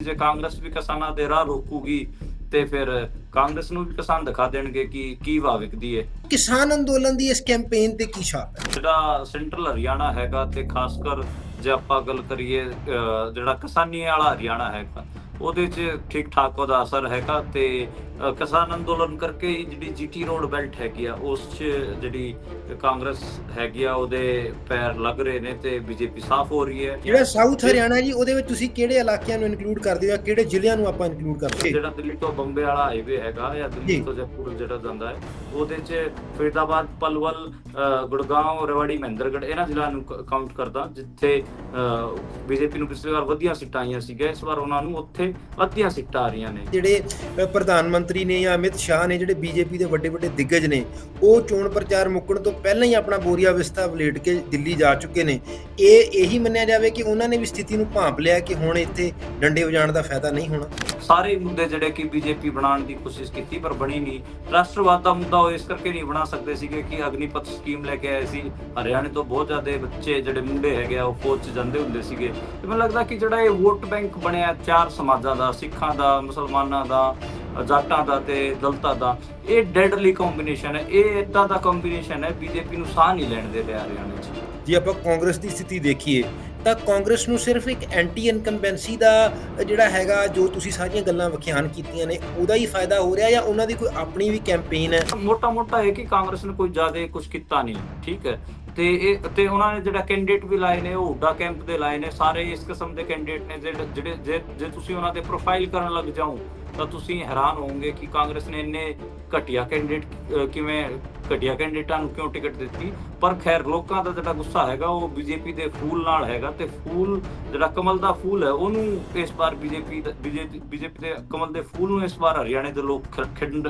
ਜੇ ਕਾਂਗਰਸ ਵੀ ਕਿਸਾਨਾਂ ਦੇ ਰਾਹ ਰੋਕੂਗੀ ਤੇ ਫਿਰ ਕਾਂਗਰਸ ਨੂੰ ਵੀ ਕਿਸਾਨ ਦਿਖਾ ਦੇਣਗੇ ਕਿ ਕੀ ਭਾਅ ਵਿਕਦੀ ਹੈ ਕਿਸਾਨ ਅੰਦੋਲਨ ਦੀ ਇਸ ਕੈਂਪੇਨ ਤੇ ਕੀ ਛਾਪ ਹੈ? ਜਿਹੜਾ ਸੈਂਟਰਲ ਹਰਿਆਣਾ ਹੈਗਾ ਤੇ ਖਾਸ ਕਰ ਜੇ ਆਪਾਂ ਗੱਲ ਕਰੀਏ ਜਿਹੜਾ ਕਿਸਾਨੀ ਵਾਲਾ ਹਰਿਆਣਾ ਹੈਗਾ ਉਹਦੇ 'ਚ ਠੀਕ ਠਾਕ ਉਹਦਾ ਅਸਰ ਹੈਗਾ ਤੇ ਕਿਸਾਨ ਅੰਦੋਲਨ ਕਰਕੇ ਜਿਹੜੀ ਜੀਟੀ ਰੋਡ ਬੈਲਟ ਹੈਗੀ ਆ ਉਸ 'ਚ ਜਿਹੜੀ ਕਾਂਗਰਸ ਹੈਗੀ ਆ ਉਹਦੇ ਪੈਰ ਲੱਗ ਰਹੇ ਨੇ ਤੇ ਬੀਜੇਪੀ ਸਾਫ਼ ਹੋ ਰਹੀ ਹੈ ਜਿਹੜਾ ਸਾਊਥ ਹਰਿਆਣਾ ਜੀ ਉਹਦੇ ਵਿੱਚ ਤੁਸੀਂ ਕਿਹੜੇ ਇਲਾਕਿਆਂ ਨੂੰ ਇਨਕਲੂਡ ਕਰਦੇ ਹੋ ਜਾਂ ਕਿਹੜੇ ਜ਼ਿਲ੍ਹਿਆਂ ਨੂੰ ਆਪਾਂ ਇਨਕਲੂਡ ਕਰਦੇ ਹੋ ਜਿਹੜਾ ਦਿੱਲੀ ਤੋਂ ਬੰਬੇ ਵਾਲਾ ਹਾਈਵੇ ਹੈਗਾ ਜਾਂ ਦਿੱਲੀ। ਤੋਂ ਜੈਪੁਰ ਜਿਹੜਾ ਜਾਂਦਾ ਹੈ ਉਹਦੇ 'ਚ ਫਰੀਦਾਬਾਦ ਪਲਵਲ ਗੁੜਗਾਉਂ ਰੇਵਾੜੀ ਮਹਿੰਦਰਗੜ੍ਹ ਇਹਨਾਂ ਜ਼ਿਲ੍ਹਿਆਂ ਨੂੰ ਕਾਊਂਟ ਕਰਦਾ ਜਿੱਥੇ ਬੀਜੇਪੀ ਨੂੰ ਪਿਛਲੀ ਵਾਰ ਵਧੀਆ ਸੀਟਾਂ ਆਈਆਂ ਸੀਗੀਆਂ ਇਸ ਵਾਰ ਉਹਨਾਂ ਨੂੰ ਉੱਥੇ ਅੱਧੀਆਂ ਸੀਟਾਂ ਆ ਰਹੀਆਂ ਨੇ। ਜਿਹੜੇ ਪ੍ਰਧਾਨ ਮੰਤਰੀ ਨੇ ਜਾਂ ਅਮਿਤ ਸ਼ਾਹ ਨੇ ਜਿਹੜੇ ਬੀਜੇਪੀ ਦੇ ਵੱਡੇ ਵੱਡੇ ਦਿੱਗਜ ਨੇ ਉਹ ਚੋਣ ਪ੍ਰਚਾਰ ਮੁੱਕਣ ਤੋਂ ਪਹਿਲਾਂ ਹੀ ਆਪਣਾ ਬੋਰੀਆ ਵਿਸਤਾ ਵਲੇਟ ਕੇ ਦਿੱਲੀ ਜਾ ਚੁੱਕੇ ਨੇ। ਇਹ ਇਹੀ ਮੰਨਿਆ ਜਾਵੇ ਕਿ ਉਹਨਾਂ ਨੇ ਵੀ ਸਥਿਤੀ ਨੂੰ ਭਾਂਪ ਲਿਆ ਕਿ ਹੁਣ ਇੱਥੇ ਡੰਡੇ ਵਜਾਉਣ ਦਾ ਫਾਇਦਾ ਨਹੀਂ ਹੋਣਾ। ਸਾਰੇ ਮੁੱਦੇ ਜਿਹੜੇ ਕਿ ਬੀਜੇਪੀ ਬਣਾਉਣ ਦੀ ਕੋਸ਼ਿਸ਼ ਕੀਤੀ ਪਰ ਬਣੀ ਨਹੀਂ। ਰਾਸ਼ਟਰਵਾਦ ਦਾ ਮੁੱਦਾ ਉਹ ਇਸ ਕਰਕੇ ਨਹੀਂ ਬਣਾ ਸਕਦੇ ਸੀਗੇ ਕਿ ਅਗਨੀਪਥ ਸਕੀਮ ਲੈ ਕੇ ਆਏ ਸੀ। ਹਰਿਆਣੇ ਤੋਂ ਬਹੁਤ ਜ਼ਿਆਦਾ ਬੱਚੇ ਜਿਹੜੇ ਮੁੰਡੇ ਹੈਗੇ ਆ ਉਹ ਫੌਜ 'ਚ ਜਾਂਦੇ ਹੁੰਦੇ ਸੀਗੇ। ਤੇ ਮੈਨੂੰ ਲੱਗਦਾ ਕਿ ਜਿਹੜਾ ਇਹ ਵੋਟ ਬੈਂਕ ਬਣਿਆ ਚਾਰ ਸਮਾਜਾਂ ਦਾ, ਸਿੱਖਾਂ ਦਾ, ਮੁਸਲਮਾਨਾਂ ਦਾ, ਜਾਟਾਂ ਦਾ ਤੇ ਦਲਤਾਂ ਦਾ, ਇਹ ਡੈਡਲੀ ਕੰਬੀਨੇਸ਼ਨ ਹੈ। ਇਹ ਇਦਾਂ ਦਾ ਕੰਬੀਨੇਸ਼ਨ ਹੈ, ਬੀਜੇਪੀ ਨੂੰ ਸਾਹ ਨਹੀਂ ਲੈਣ ਦੇ ਰਿਹਾ ਹਰਿਆਣੇ 'ਚ। ਜੇ ਆਪਾਂ ਕਾਂਗਰਸ ਦੀ ਸਥਿਤੀ ਦੇਖੀਏ ਤਾਂ ਕਾਂਗਰਸ ਨੂੰ ਸਿਰਫ ਇੱਕ ਐਂਟੀ ਇਨਕੰਬੈਂਸੀ ਦਾ ਜਿਹੜਾ ਹੈਗਾ, ਜੋ ਤੁਸੀਂ ਸਾਰੀਆਂ ਗੱਲਾਂ ਵਿਖਿਆਨ ਕੀਤੀਆਂ ਨੇ, ਉਹਦਾ ਹੀ ਫਾਇਦਾ ਹੋ ਰਿਹਾ ਜਾਂ ਉਹਨਾਂ ਦੀ ਕੋਈ ਆਪਣੀ ਵੀ ਕੈਂਪੇਨ ਹੈ? ਮੋਟਾ ਮੋਟਾ ਹੈ ਕਿ ਕਾਂਗਰਸ ਨੇ ਕੋਈ ਜ਼ਿਆਦਾ ਕੁਝ ਕੀਤਾ ਨਹੀਂ, ਠੀਕ ਹੈ। ਤੇ ਇਹ, ਤੇ ਉਹਨਾਂ ਨੇ ਜਿਹੜਾ ਕੈਂਡੀਡੇਟ ਵੀ ਲਾਏ ਨੇ, ਉਹ ਹੁੱਡਾ ਕੈਂਪ ਦੇ ਲਾਏ ਨੇ, ਸਾਰੇ ਇਸ ਕਿਸਮ ਦੇ ਕੈਂਡੀਡੇਟ ਨੇ, ਜਿਹੜੇ ਜਿਹੜੇ, ਜੇ- ਜੇ ਤੁਸੀਂ ਉਹਨਾਂ ਤੇ ਪ੍ਰੋਫਾਈਲ ਕਰਨ ਲੱਗ ਜਾਓ ਤਾਂ ਤੁਸੀਂ ਹੈਰਾਨ ਹੋਵੋਗੇ ਕਿ ਕਾਂਗਰਸ ਨੇ ਇੰਨੇ ਘਟੀਆ ਕੈਂਡੀਡੇਟ ਕਿਵੇਂ ਘਟੀਆ ਕੈਂਡੀਡੇਟਾਂ ਨੂੰ ਕਿਉਂ ਟਿਕਟ ਦਿੱਤੀ? ਪਰ ਖੈਰ, ਲੋਕਾਂ ਦਾ ਜਿਹੜਾ ਗੁੱਸਾ ਹੈਗਾ, ਉਹ ਬੀਜੇਪੀ ਦੇ ਫੂਲ ਨਾਲ ਹੈਗਾ ਤੇ ਫੂਲ ਜਿਹੜਾ ਕਮਲ ਦਾ ਫੂਲ ਹੈ, ਉਹਨੂੰ ਇਸ ਵਾਰ ਬੀਜੇਪੀ ਬੀਜੇਪੀ ਬੀਜੇਪੀ ਦੇ ਕਮਲ ਦੇ ਫੂਲ ਨੂੰ ਇਸ ਵਾਰ ਹਰਿਆਣੇ ਦੇ ਲੋਕ ਖ- ਖਿੰਡ-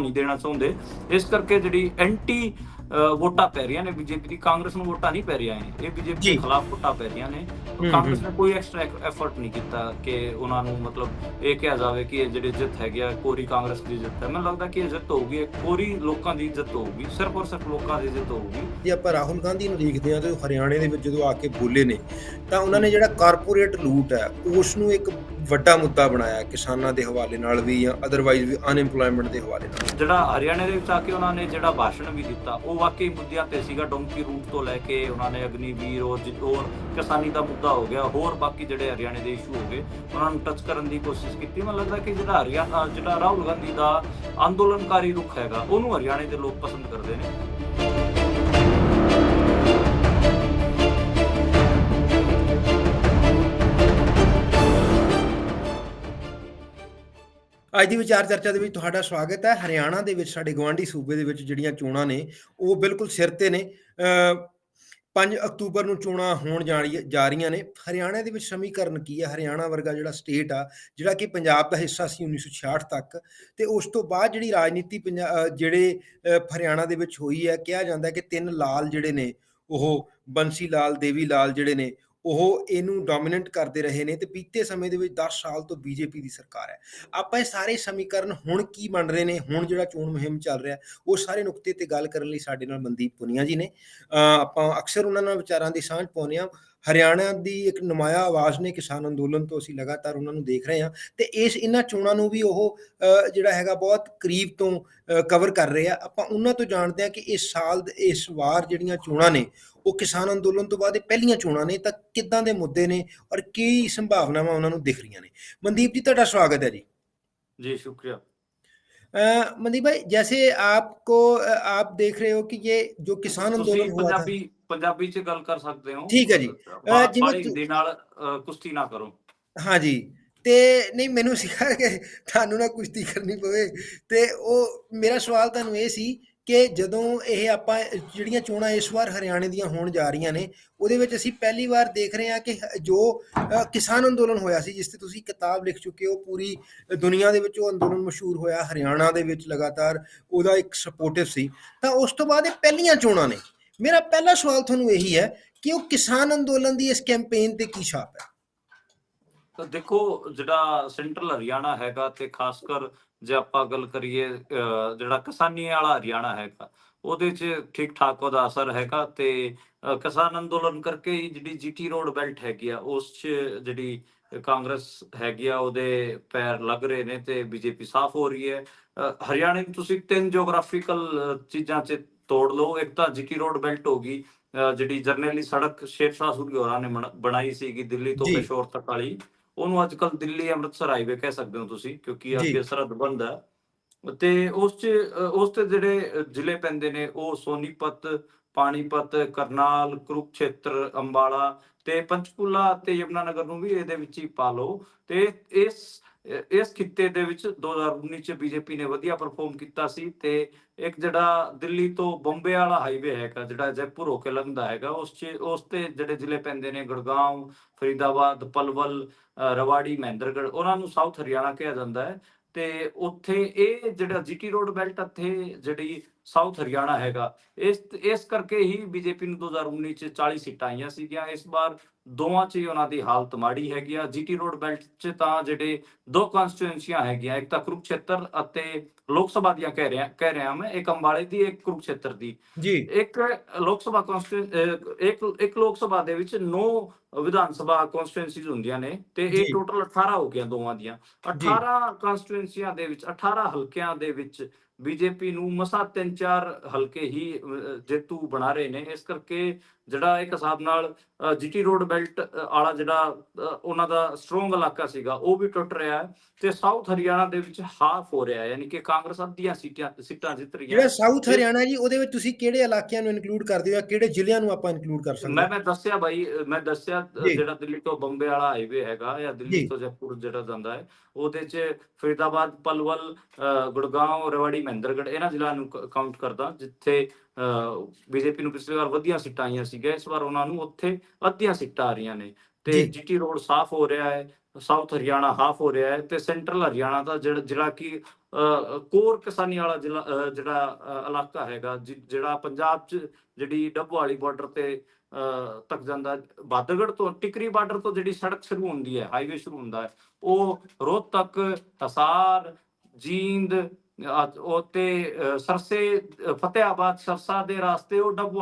ਨਹੀਂ ਦੇਣਾ ਚਾਹੁੰਦੇ। ਇਸ ਕਰਕੇ ਜਿਹੜੀ ਐਂਟੀ ਵੋਟਾਂ ਪੈ ਰਹੀਆਂ ਨੇ ਬੀਜੇਪੀ ਦੀ। ਕਾਂਗਰਸ ਨੂੰ ਵੋਟਾਂ ਨਹੀਂ ਪੈ ਰਹੀਆਂ ਨੇ ਇਹ ਬੀਜੇਪੀ। ਦੇ ਖਿਲਾਫ ਵੋਟਾਂ ਪੈ ਰਹੀਆਂ ਨੇ। ਕਾਂਗਰਸ। ਨੇ ਕੋਈ ਐਕਸਟਰਾ ਐਫਰਟ ਨਹੀਂ ਕੀਤਾ ਕਿ ਉਹਨਾਂ ਨੂੰ ਮਤਲਬ ਇਹ ਕਿਹਾ ਜਾਵੇ ਕਿ ਇਹ ਜਿਹੜੀ ਜਿੱਤ ਹੈਗੀ ਆ ਕੋਰੀ ਕਾਂਗਰਸ ਦੀ ਜਿੱਤ ਹੈ। ਮੈਨੂੰ ਲੱਗਦਾ ਕਿ ਇਹ ਜਿੱਤ ਹੋਊਗੀ ਕੋਰੀ ਲੋਕਾਂ ਦੀ ਜਿੱਤ ਹੋਊਗੀ ਸਿਰਫ ਔਰ ਸਿਰਫ ਲੋਕਾਂ ਦੀ ਜਿੱਤ ਹੋਊਗੀ। ਜੇ ਆਪਾਂ ਰਾਹੁਲ ਗਾਂਧੀ ਨੂੰ ਦੇਖਦੇ ਹਾਂ ਤੇ ਉਹ ਹਰਿਆਣੇ ਦੇ ਵਿੱਚ ਜਦੋਂ ਆ ਕੇ ਬੋਲੇ ਨੇ ਤਾਂ ਉਹਨਾਂ ਨੇ ਜਿਹੜਾ ਕਾਰਪੋਰੇਟ ਲੂਟ ਹੈ ਉਸ ਨੂੰ ਇੱਕ ਵੱਡਾ ਮੁੱਦਾ ਬਣਾਇਆ ਕਿਸਾਨਾਂ ਦੇ ਹਵਾਲੇ ਨਾਲ ਵੀ ਜਾਂ ਅਦਰਵਾਈਜ਼ ਵੀ ਅਨਐਮਪਲੋਇਮੈਂਟ ਦੇ ਹਵਾਲੇ ਨਾਲ। ਜਿਹੜਾ ਹਰਿਆਣੇ ਦੇ ਵਿੱਚ ਆ ਕੇ ਉਹਨਾਂ ਨੇ ਜਿਹੜਾ ਭਾਸ਼ਣ ਵੀ ਦਿੱਤਾ, ਉਹ ਵਾਕਈ ਮੁੱਦਿਆਂ ਤੇ ਸੀਗਾ, ਡੋਂਕੀ ਰੂਟ ਤੋਂ ਲੈ ਕੇ ਉਹਨਾਂ ਨੇ ਅਗਨੀਵੀਰ ਔਰ ਜਿ- ਹੋਰ ਕਿਸਾਨੀ ਦਾ ਮੁੱਦਾ ਹੋ ਗਿਆ, ਹੋਰ ਬਾਕੀ ਜਿਹੜੇ ਹਰਿਆਣੇ ਦੇ ਇਸ਼ੂ ਹੋ ਗਏ, ਉਹਨਾਂ ਨੂੰ ਟੱਚ ਕਰਨ ਦੀ ਕੋਸ਼ਿਸ਼ ਕੀਤੀ। ਮੈਨੂੰ ਲੱਗਦਾ ਕਿ ਜਿਹੜਾ ਹਰਿਆਣਾ ਜਿਹੜਾ ਰਾਹੁਲ ਗਾਂਧੀ ਦਾ ਅੰਦੋਲਨਕਾਰੀ ਰੁਖ ਹੈਗਾ, ਉਹਨੂੰ ਹਰਿਆਣੇ ਦੇ ਲੋਕ ਪਸੰਦ ਕਰਦੇ ਨੇ। ਅੱਜ ਦੀ ਵਿਚਾਰ ਚਰਚਾ ਦੇ ਵਿੱਚ ਤੁਹਾਡਾ ਸਵਾਗਤ ਹੈ। ਹਰਿਆਣਾ ਦੇ ਵਿੱਚ ਸਾਡੇ ਗਵਾਂਢੀ ਸੂਬੇ ਦੇ ਵਿੱਚ ਜਿਹੜੀਆਂ ਚੋਣਾਂ ਨੇ, ਉਹ ਬਿਲਕੁਲ ਸਿਰ ਤੇ ਨੇ। ਅ 5 ਅਕਤੂਬਰ ਨੂੰ ਚੋਣਾਂ ਹੋਣ ਜਾ ਜਾ ਰਹੀਆਂ ਨੇ। ਹਰਿਆਣਾ ਦੇ ਵਿੱਚ ਸਮੀਕਰਨ ਕੀ ਹੈ? ਹਰਿਆਣਾ ਵਰਗਾ ਜਿਹੜਾ ਸਟੇਟ ਆ, ਜਿਹੜਾ ਕਿ ਪੰਜਾਬ ਦਾ ਹਿੱਸਾ ਸੀ 1966 ਤੱਕ, ਤੇ ਉਸ ਤੋਂ ਬਾਅਦ ਜਿਹੜੀ ਰਾਜਨੀਤੀ ਪੰਜਾ- ਜਿਹੜੇ ਹਰਿਆਣਾ ਦੇ ਵਿੱਚ ਹੋਈ ਹੈ, ਕਿਹਾ ਜਾਂਦਾ ਕਿ ਤਿੰਨ ਲਾਲ ਜਿਹੜੇ ਨੇ, ਉਹ ਬੰਸੀ ਲਾਲ, ਦੇਵੀ ਲਾਲ ਜਿਹੜੇ ਨੇ ਉਹ ਇਹਨੂੰ ਡੋਮੀਨੈਂਟ ਕਰਦੇ ਰਹੇ ਨੇ ਤੇ ਬੀਤੇ ਸਮੇਂ ਦੇ ਵਿੱਚ 10 ਸਾਲ ਤੋਂ ਬੀਜੇਪੀ ਦੀ ਸਰਕਾਰ ਹੈ। ਆਪਾਂ ਇਹ ਸਾਰੇ ਸਮੀਕਰਨ ਹੁਣ ਕੀ ਬਣ ਰਹੇ ਨੇ, ਹੁਣ ਜਿਹੜਾ ਚੋਣ ਮੁਹਿੰਮ ਚੱਲ ਰਿਹਾ, ਉਹ ਸਾਰੇ ਨੁਕਤੇ ਤੇ ਗੱਲ ਕਰਨ ਲਈ ਸਾਡੇ ਨਾਲ ਮਨਦੀਪ ਪੁਨੀਆ ਜੀ ਨੇ। ਅਹ ਆਪਾਂ ਅਕਸਰ ਉਹਨਾਂ ਨਾਲ ਵਿਚਾਰਾਂ ਦੀ ਸਾਂਝ ਪਾਉਂਦੇ ਹਾਂ। ਹਰਿਆਣਾ ਦੀ ਇੱਕ ਨਮਾਇਆ ਆਵਾਜ਼ ਨੇ ਕਿਸਾਨ ਅੰਦੋਲਨ ਤੋਂ ਅਸੀਂ ਲਗਾਤਾਰ ਉਹਨਾਂ ਨੂੰ ਦੇਖ ਰਹੇ ਹਾਂ ਤੇ ਇਸ ਇਹਨਾਂ ਚੋਣਾਂ ਨੂੰ ਵੀ ਉਹ ਅਹ ਜਿਹੜਾ ਹੈਗਾ ਬਹੁਤ ਕਰੀਬ ਤੋਂ ਕਵਰ ਕਰ ਰਹੇ ਆ ਆਪਾਂ ਉਹਨਾਂ ਤੋਂ ਜਾਣਦੇ ਹਾਂ ਕਿ ਇਸ ਸਾਲ ਇਸ ਵਾਰ ਜਿਹੜੀਆਂ ਚੋਣਾਂ ਨੇ ਉਹ ਕਿਸਾਨ ਅੰਦੋਲਨ ਤੋਂ ਬਾਅਦ ਇਹ ਪਹਿਲੀਆਂ ਚੋਣਾਂ ਨੇ ਤਾਂ ਕਿੱਦਾਂ ਦੇ ਮੁੱਦੇ ਨੇ ਔਰ ਕੀ ਸੰਭਾਵਨਾਵਾਂ ਉਹਨਾਂ ਨੂੰ ਦਿਖ ਰਹੀਆਂ ਨੇ ਮਨਦੀਪ ਜੀ ਤੁਹਾਡਾ ਸਵਾਗਤ ਹੈ ਜੀ जी शुक्रिया अ, मनदीप भाई जैसे आपको अ, आप देख रहे हो कि ये जो किसान ਤੁਸੀਂ आंदोलन हुआ था ਪੰਜਾਬੀ ਚ ਗੱਲ ਕਰ ਸਕਦੇ ਹੋ। ਠੀਕ ਹੈ ਜੀ। ਜਿਵੇਂ ਹਿੰਦੀ ਨਾਲ ਕੁਸ਼ਤੀ ਨਾ ਕਰੋ। हाँ जी ਤੇ ਨਹੀਂ ਮੈਨੂੰ ਸਿਖਾ ਕਿ ਤੁਹਾਨੂੰ ਨਾ ਕੁਸ਼ਤੀ ਕਰਨੀ ਪਵੇ। ਤੇ ਉਹ ਮੇਰਾ ਸਵਾਲ ਤੁਹਾਨੂੰ ਇਹ ਸੀ ਕਿ ਜਦੋਂ ਇਹ ਆਪਾਂ ਜਿਹੜੀਆਂ ਚੋਣਾਂ ਇਸ ਵਾਰ ਹਰਿਆਣੇ ਦੀਆਂ ਹੋਣ ਜਾ ਰਹੀਆਂ ਨੇ ਉਹਦੇ ਵਿੱਚ ਅਸੀਂ ਪਹਿਲੀ ਵਾਰ ਦੇਖ ਰਹੇ ਹਾਂ ਕਿ ਹ- ਜੋ ਕਿਸਾਨ ਅੰਦੋਲਨ ਹੋਇਆ ਸੀ ਜਿਸ ਤੇ ਤੁਸੀਂ ਕਿਤਾਬ ਲਿਖ ਚੁੱਕੇ ਹੋ ਪੂਰੀ ਦੁਨੀਆ ਦੇ ਵਿੱਚ ਉਹ ਅੰਦੋਲਨ ਮਸ਼ਹੂਰ ਹੋਇਆ ਹਰਿਆਣਾ ਦੇ ਵਿੱਚ ਲਗਾਤਾਰ ਉਹਦਾ ਇੱਕ ਸਪੋਰਟਿਵ ਸੀ। ਤਾਂ ਉਸ ਤੋਂ ਬਾਅਦ ਇਹ ਪਹਿਲੀਆਂ ਚੋਣਾਂ ਨੇ। ਮੇਰਾ ਪਹਿਲਾ ਸਵਾਲ ਤੁਹਾਨੂੰ ਇਹੀ ਹੈ ਕਿ ਉਹ ਕਿਸਾਨ ਅੰਦੋਲਨ ਦੀ ਇਸ ਕੈਂਪੇਨ ਤੇ ਕੀ ਛਾਪ ਹੈ? ਤਾਂ ਦੇਖੋ, ਜਿਹੜਾ ਸੈਂਟਰਲ ਹਰਿਆਣਾ ਹੈਗਾ ਤੇ ਖਾਸ ਕਰ ਜੇ ਆਪਾਂ ਗੱਲ ਕਰੀਏ ਜਿਹੜਾ ਕਿਸਾਨੀ ਵਾਲਾ ਹਰਿਆਣਾ ਹੈਗਾ, ਉਹਦੇ 'ਚ ਠੀਕ ਠਾਕ ਉਹਦਾ ਅਸਰ ਹੈਗਾ ਤੇ ਕਿਸਾਨ ਅੰਦੋਲਨ ਕਰਕੇ ਹੀ ਜਿਹੜੀ ਜੀਟੀ ਰੋਡ ਬੈਲਟ ਹੈਗੀ ਆ, ਉਸ 'ਚ ਜਿਹੜੀ ਕਾਂਗਰਸ ਹੈਗੀ ਆ, ਉਹਦੇ ਪੈਰ ਲੱਗ ਰਹੇ ਨੇ ਤੇ ਬੀਜੇਪੀ ਸਾਫ਼ ਹੋ ਰਹੀ ਹੈ। ਹਰਿਆਣੇ ਨੂੰ ਤੁਸੀਂ ਤਿੰਨ ਜੀਓਗ੍ਰਾਫੀਕਲ ਚੀਜ਼ਾਂ 'ਚ ਤੋੜ ਲਓ ਇੱਕ ਤਾਂ ਜੀਟੀ ਰੋਡ ਬੈਲਟ ਹੋ ਗਈ ਜਿਹੜੀ ਜਰਨਲੀ ਸੜਕ ਸ਼ੇਰ ਸ਼ਾਹ ਸੂਰੀ ਹੋਰਾਂ ਨੇ ਬਣਾ- ਬਣਾਈ ਸੀਗੀ ਦਿੱਲੀ ਤੋਂ ਜੀ। ਪੇਸ਼ੌਰ ਤੱਕ ਵਾਲੀ ਉਹਨੂੰ ਅੱਜ ਕੱਲ ਦਿੱਲੀ ਅੰਮ੍ਰਿਤਸਰ ਹਾਈਵੇ ਕਹਿ ਸਕਦੇ ਹੋ ਤੁਸੀਂ ਕਿਉਂਕਿ। ਅੱਗੇ ਸਰਹੱਦ ਬੰਦ ਹੈ ਤੇ ਉਸ ਚ ਉਸ ਤੇ ਜਿਹੜੇ ਜ਼ਿਲ੍ਹੇ ਪੈਂਦੇ ਨੇ ਉਹ ਸੋਨੀਪਤ ਪਾਣੀਪਤ ਕਰਨਾਲ ਕੁਰੂਕਸ਼ੇਤਰ ਅੰਬਾਲਾ ਤੇ ਪੰਚਕੂਲਾ ਤੇ ਯਮੁਨਾਨਗਰ ਨੂੰ ਵੀ ਇਹਦੇ ਵਿੱਚ ਹੀ ਪਾ ਲਓ ਤੇ ਇਸ ਇਸ ਖਿੱਤੇ ਦੇ ਵਿੱਚ 2019 ਚ ਬੀਜੇਪੀ ਨੇ ਵਧੀਆ ਪਰਫਾਰਮ ਕੀਤਾ ਸੀ ਤੇ ਇੱਕ ਜਿਹੜਾ ਦਿੱਲੀ ਤੋਂ ਬੰਬੇ ਵਾਲਾ ਹਾਈਵੇ ਹੈਗਾ, ਜਿਹੜਾ ਜੈਪੁਰ ਹੋ ਕੇ ਲੰਘਦਾ ਹੈਗਾ, ਉਸ ਚ, ਉਸ ਤੇ ਜਿਹੜੇ ਜ਼ਿਲ੍ਹੇ ਪੈਂਦੇ ਨੇ ਗੁੜਗਾਉਂ ਫਰੀਦਾਬਾਦ, ਪਲਵਲ ਰਵਾੜੀ, ਮਹਿੰਦਰਗੜ੍ਹ, ਉਹਨਾਂ ਨੂੰ ਸਾਊਥ ਹਰਿਆਣਾ ਕਿਹਾ ਜਾਂਦਾ ਹੈ ਤੇ ਉੱਥੇ ਇਹ ਜਿਹੜਾ ਜੀਟੀ ਰੋਡ ਬੈਲਟ ਇੱਥੇ ਜਿਹੜੀ ਸਾਊਥ ਹਰਿਆਣਾ ਹੈਗਾ। ਇਸ ਇਸ ਕਰਕੇ ਹੀ ਬੀਜੇਪੀ ਨੂੰ 2019 ਚ 40 ਸੀਟਾਂ ਆਈਆਂ ਸੀਗੀਆਂ। ਇਸ ਵਾਰ ਦੋਵਾਂ 'ਚ ਹੀ ਉਹਨਾਂ ਦੀ ਹਾਲਤ ਮਾੜੀ ਹੈਗੀ ਆ। ਜੀਟੀ ਰੋਡ ਬੈਲਟ 'ਚ ਤਾਂ ਜਿਹੜੇ ਦੋ ਕਨਸਟੀਟੂਐਂਸੀਆਂ ਹੈਗੀਆਂ ਇੱਕ ਤਾਂ ਕੁਰੂਕਸ਼ੇਤਰ ਅਤੇ ਲੋਕ ਸਭਾ ਦੀਆਂ ਕਹਿ ਰਿਹਾ ਕਹਿ ਰਿਹਾ ਮੈਂ ਇੱਕ ਅੰਬਾਲੇ ਦੀ ਇੱਕ ਕੁਰੂਕਸ਼ੇਤਰ ਦੀ। ਜੀ। ਇੱਕ ਲੋਕ ਸਭਾ ਇੱਕ ਇੱਕ ਲੋਕ ਸਭਾ ਦੇ ਵਿੱਚ 9 ਵਿਧਾਨ ਸਭਾ ਕਨਸਟੀਟੂਐਂਸੀਜ਼ ਹੁੰਦੀਆਂ ਨੇ ਤੇ। ਇਹ ਟੋਟਲ 18 ਹੋ ਗਿਆ ਦੋਵਾਂ ਦੀਆਂ। ਜੀ। 18 ਕਨਸਟੀਟੂਐਂਸੀਆਂ ਦੇ ਵਿੱਚ 18 ਹਲਕਿਆਂ ਦੇ ਵਿੱਚ ਬੀਜੇਪੀ ਨੂੰ ਮਸਾ ਤਿੰਨ ਚਾਰ ਹਲਕੇ ਹੀ ਜੇਤੂ ਬਣਾ ਰਹੇ ਨੇ ਇਸ ਕਰਕੇ ਜਿਹੜਾ ਇੱਕ ਹਿਸਾਬ ਨਾਲ ਜੀਟੀ ਰੋਡ ਬੈਲਟ ਵਾਲਾ ਜਿਹੜਾ ਉਹਨਾਂ ਦਾ ਸਟਰੋਂਗ ਇਲਾਕਾ ਸੀਗਾ ਉਹ ਵੀ ਟੁੱਟ ਰਿਹਾ ਹੈ ਤੇ ਸਾਊਥ ਹਰਿਆਣਾ ਦੇ ਵਿੱਚ ਹਾਫ ਹੋ ਰਿਹਾ ਹੈ ਯਾਨੀ ਕਿ ਕਾਂਗਰਸ ਅੱਧੀਆਂ ਸੀਟਾਂ ਸੀਟਾਂ ਜਿੱਤ ਰਹੀ ਜਿਹੜਾ ਹੈ ਸਾਊਥ ਹਰਿਆਣਾ ਜੀ ਉਹਦੇ ਵਿੱਚ ਤੁਸੀਂ ਕਿਹੜੇ ਇਲਾਕਿਆਂ ਨੂੰ ਇਨਕਲੂਡ ਕਰਦੇ ਹੋ ਜਾਂ ਕਿਹੜੇ ਜ਼ਿਲ੍ਹਿਆਂ ਨੂੰ ਆਪਾਂ ਇਨਕਲੂਡ ਕਰ ਸਕਦੇ ਮੈਂ ਮੈਂ ਦੱਸਿਆ ਬਾਈ ਮੈਂ ਦੱਸਿਆ। ਜਿਹੜਾ ਦਿੱਲੀ ਤੋਂ ਬੰਬੇ ਵਾਲਾ ਹਾਈਵੇ ਹੈਗਾ ਜਾਂ ਦਿੱਲੀ। ਤੋਂ ਜੈਪੁਰ ਜਿਹੜਾ ਜਾਂਦਾ ਹੈ ਉਹਦੇ ਚ ਫਰੀਦਾਬਾਦ ਪਲਵਲ ਅਹ ਗੁੜਗਾਂਵ ਰੇਵਾੜੀ ਮਹਿੰਦਰਗੜ੍ਹ ਇਹਨਾਂ ਜ਼ਿਲ੍ਹਿਆਂ ਨੂੰ ਕਾਊਂਟ ਕਰਦਾ ਜਿੱਥੇ ਬੀਜੇਪੀ ਨੂੰ ਪਿਛਲੀ ਵਾਰ ਵਧੀਆ ਸੀਟਾਂ ਆਈਆਂ ਸੀਗੀਆਂ ਇਸ ਵਾਰ ਉਹਨਾਂ ਨੂੰ ਉੱਥੇ ਅੱਧੀਆਂ ਸੀਟਾਂ ਆ ਰਹੀਆਂ ਨੇ ਤੇ। ਜੀਟੀ ਰੋਡ ਸਾਫ਼ ਹੋ ਰਿਹਾ ਹੈ ਸਾਊਥ ਹਰਿਆਣਾ ਹਾਫ ਹੋ ਰਿਹਾ ਹੈ ਤੇ ਸੈਂਟਰਲ ਹਰਿਆਣਾ ਦਾ ਜਿਹੜਾ ਕਿ ਕੋਰ ਕਿਸਾਨੀ ਵਾਲਾ ਜ਼ਿਲ੍ਹਾ ਜਿਹੜਾ ਇਲਾਕਾ ਹੈਗਾ ਜਿਹੜਾ ਪੰਜਾਬ ਚ ਜਿਹੜੀ ਡੱਬੋ ਵਾਲੀ ਬਾਰਡਰ ਤੇ ਤੱਕ ਜਾਂਦਾ ਹੈ। ਬਾਦਰਗੜ੍ਹ ਤੋਂ ਟਿਕਰੀ ਬਾਰਡਰ ਤੋਂ ਜਿਹੜੀ ਸੜਕ ਸ਼ੁਰੂ ਹੁੰਦੀ ਹੈ ਹਾਈਵੇ ਸ਼ੁਰੂ ਹੁੰਦਾ ਹੈ ਉਹ ਰੋਹਤਕ ਹਿਸਾਰ ਜੀਂਦ ਅਹ, ਸਰਸੇ ਫਤਿਹਾਬਾਦ ਫਤਿਆਬਾਦ ਸਰਸਾ ਦੇ ਰਾਸਤੇ ਉਹ ਡੱਬੋ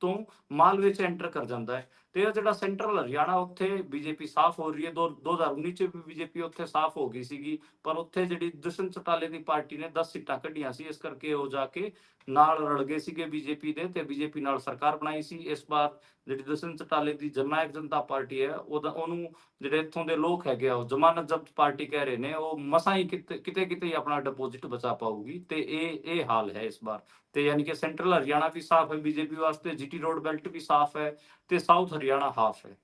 ਤੋਂ ਮਾਲਵੇ ਚ ਐਂਟਰ ਕਰ ਜਾਂਦਾ ਹੈ। ਤੇ ਇਹ ਜਿਹੜਾ ਸੈਂਟਰਲ ਹਰਿਆਣਾ ਉੱਥੇ ਬੀਜੇਪੀ ਸਾਫ਼ ਹੋ ਰਹੀ ਹੈ। ਦੋ 2019 ਚ ਵੀ ਬੀਜੇਪੀ ਉੱਥੇ ਸਾਫ਼ ਹੋ ਗਈ ਸੀਗੀ, ਪਰ ਉੱਥੇ ਜਿਹੜੀ ਦੁਸ਼ਮਣ ਚਟਾਲੇ ਦੀ ਪਾਰਟੀ ਨੇ 10 ਸੀਟਾਂ ਕੱਢੀਆਂ ਸੀ, ਇਸ ਕਰਕੇ ਉਹ ਜਾ ਕੇ ਨਾਲ ਰਲ ਗਏ ਸੀਗੇ ਬੀਜੇਪੀ ਦੇ ਤੇ ਬੀਜੇਪੀ ਨਾਲ ਸਰਕਾਰ ਬਣਾਈ ਸੀ। ਇਸ ਵਾਰ ਜਿਹੜੀ ਦੁਸ਼ਮਣ ਚਟਾਲੇ ਦੀ ਜਨਨਾਇਕ ਜਨਤਾ ਪਾਰਟੀ ਹੈ, ਉਹਦਾ ਉਹਨੂੰ ਜਿਹੜੇ ਇੱਥੋਂ ਦੇ ਲੋਕ ਹੈਗੇ ਆ, ਉਹ ਜ਼ਮਾਨਤ ਜ਼ਬਤ ਪਾਰਟੀ ਕਹਿ ਰਹੇ ਨੇ, ਉਹ ਮਸਾਂ ਹੀ ਕਿਤੇ ਕਿਤੇ ਕਿਤੇ ਆਪਣਾ ਡਿਪੋਜ਼ਿਟ ਬਚਾ ਪਾਊਗੀ ਤੇ ਇਹ ਇਹ ਹਾਲ ਹੈ ਇਸ ਵਾਰ। ਤੇ ਯਾਨੀ ਕਿ ਸੈਂਟਰਲ ਹਰਿਆਣਾ ਵੀ ਸਾਫ਼ ਹੈ, ਬੀਜੇਪੀ ਵਾਸਤੇ, ਜੀਟੀ ਰੋਡ ਬੈਲਟ ਵੀ ਸਾਫ਼ ਹੈ ਤੇ ਸਾਊਥ ਹਰਿਆਣਾ ਹਾਫ ਹੈ।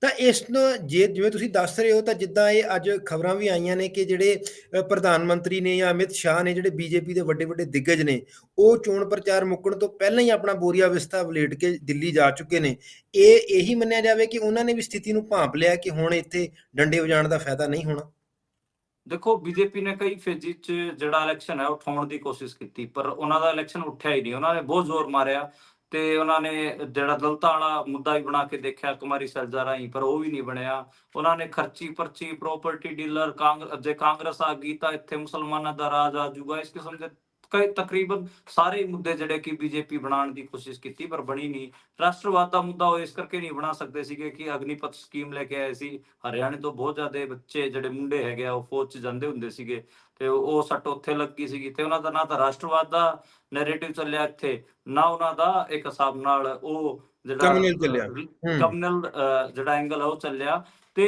ਤਾਂ ਇਸ ਨੂੰ ਜੇ ਜਿਵੇਂ ਤੁਸੀਂ ਦੱਸ ਰਹੇ ਹੋ ਤਾਂ ਜਿੱਦਾਂ ਇਹ ਅੱਜ ਖਬਰਾਂ ਵੀ ਆਈਆਂ ਨੇ ਕਿ ਜਿਹੜੇ ਪ੍ਰਧਾਨ ਮੰਤਰੀ ਨੇ ਜਾਂ ਅਮਿਤ ਸ਼ਾਹ ਨੇ ਜਿਹੜੇ ਬੀਜੇਪੀ ਦੇ ਵੱਡੇ ਵੱਡੇ ਦਿੱਗਜ ਨੇ ਉਹ ਚੋਣ ਪ੍ਰਚਾਰ ਮੁੱਕਣ ਤੋਂ ਪਹਿਲਾਂ ਹੀ ਆਪਣਾ ਬੋਰੀਆ ਵਿਸਤਾ ਵਲੇਟ ਕੇ ਦਿੱਲੀ ਜਾ ਚੁੱਕੇ ਨੇ। ਇਹ ਇਹੀ ਮੰਨਿਆ ਜਾਵੇ ਕਿ ਉਹਨਾਂ ਨੇ ਵੀ ਸਥਿਤੀ ਨੂੰ ਭਾਂਪ ਲਿਆ ਕਿ ਹੁਣ ਇੱਥੇ ਡੰਡੇ ਵਜਾਉਣ ਦਾ ਫਾਇਦਾ ਨਹੀਂ ਹੋਣਾ। ਦੇਖੋ ਬੀਜੇਪੀ ਨੇ ਕਈ ਫੇਜ਼ੀ ਚ ਜਿਹੜਾ ਇਲੈਕਸ਼ਨ ਹੈ ਉਠਾਉਣ ਦੀ ਕੋਸ਼ਿਸ਼ ਕੀਤੀ ਪਰ ਉਹਨਾਂ ਦਾ ਇਲੈਕਸ਼ਨ ਉੱਠਿਆ ਹੀ ਨਹੀਂ। ਉਹਨਾਂ ਨੇ ਬਹੁਤ ਜ਼ੋਰ ਮਾਰਿਆ। ਤੇ ਉਹਨਾਂ ਨੇ ਜਿਹੜਾ ਦਲਤਾਂ ਵਾਲਾ ਮੁੱਦਾ ਵੀ ਬਣਾ ਕੇ ਦੇਖਿਆ ਕੁਮਾਰੀ ਸੈਲਜਾ ਰਾਹੀਂ, ਪਰ ਉਹ ਵੀ ਨਹੀਂ ਬਣਿਆ। ਉਹਨਾਂ ਨੇ ਖਰਚੀ ਪਰਚੀ ਪ੍ਰਾਪਰਟੀ ਡੀਲਰ ਕਾਂਗਰਸ ਜੇ ਕਾਂਗਰਸ ਆ ਗਈ ਤਾਂ ਇੱਥੇ ਮੁਸਲਮਾਨਾਂ ਦਾ ਰਾਜ ਆ ਜੂਗਾ ਇਸ ਕਿਸਮ ਦੇ ਕਈ, ਤਕਰੀਬਨ ਸਾਰੇ ਮੁੱਦੇ ਜਿਹੜੇ ਕਿ ਬੀਜੇਪੀ ਬਣਾਉਣ ਦੀ ਕੋਸ਼ਿਸ਼ ਕੀਤੀ, ਪਰ ਬਣੀ ਨਹੀਂ। ਰਾਸ਼ਟਰਵਾਦ ਦਾ ਮੁੱਦਾ ਉਹ ਇਸ ਕਰਕੇ ਨਹੀਂ ਬਣਾ ਸਕਦੇ ਸੀਗੇ ਕਿ ਅਗਨੀਪਤ ਸਕੀਮ ਲੈ ਕੇ ਆਏ ਸੀ। ਹਰਿਆਣੇ ਤੋਂ ਬਹੁਤ ਜ਼ਿਆਦਾ ਬੱਚੇ ਜਿਹੜੇ ਮੁੰਡੇ ਹੈਗੇ ਆ, ਉਹ ਫੌਜ 'ਚ ਜਾਂਦੇ ਹੁੰਦੇ ਸੀਗੇ। ਤੇ ਉਹ ਸੱਟ ਉੱਥੇ ਲੱਗੀ ਸੀਗੀ ਤੇ ਉਹਨਾਂ ਦਾ ਨਾ ਤਾਂ ਰਾਸ਼ਟਰਵਾਦ ਦਾ ਨੈਰੇਟਿਵ ਚੱਲਿਆ ਇੱਥੇ ਨਾ ਉਹਨਾਂ ਦਾ ਇੱਕ ਹਿਸਾਬ ਨਾਲ ਉਹ ਜਿਹੜਾ ਚੱਲਿਆ। ਐਂਗਲ ਉਹ ਚੱਲਿਆ ਤੇ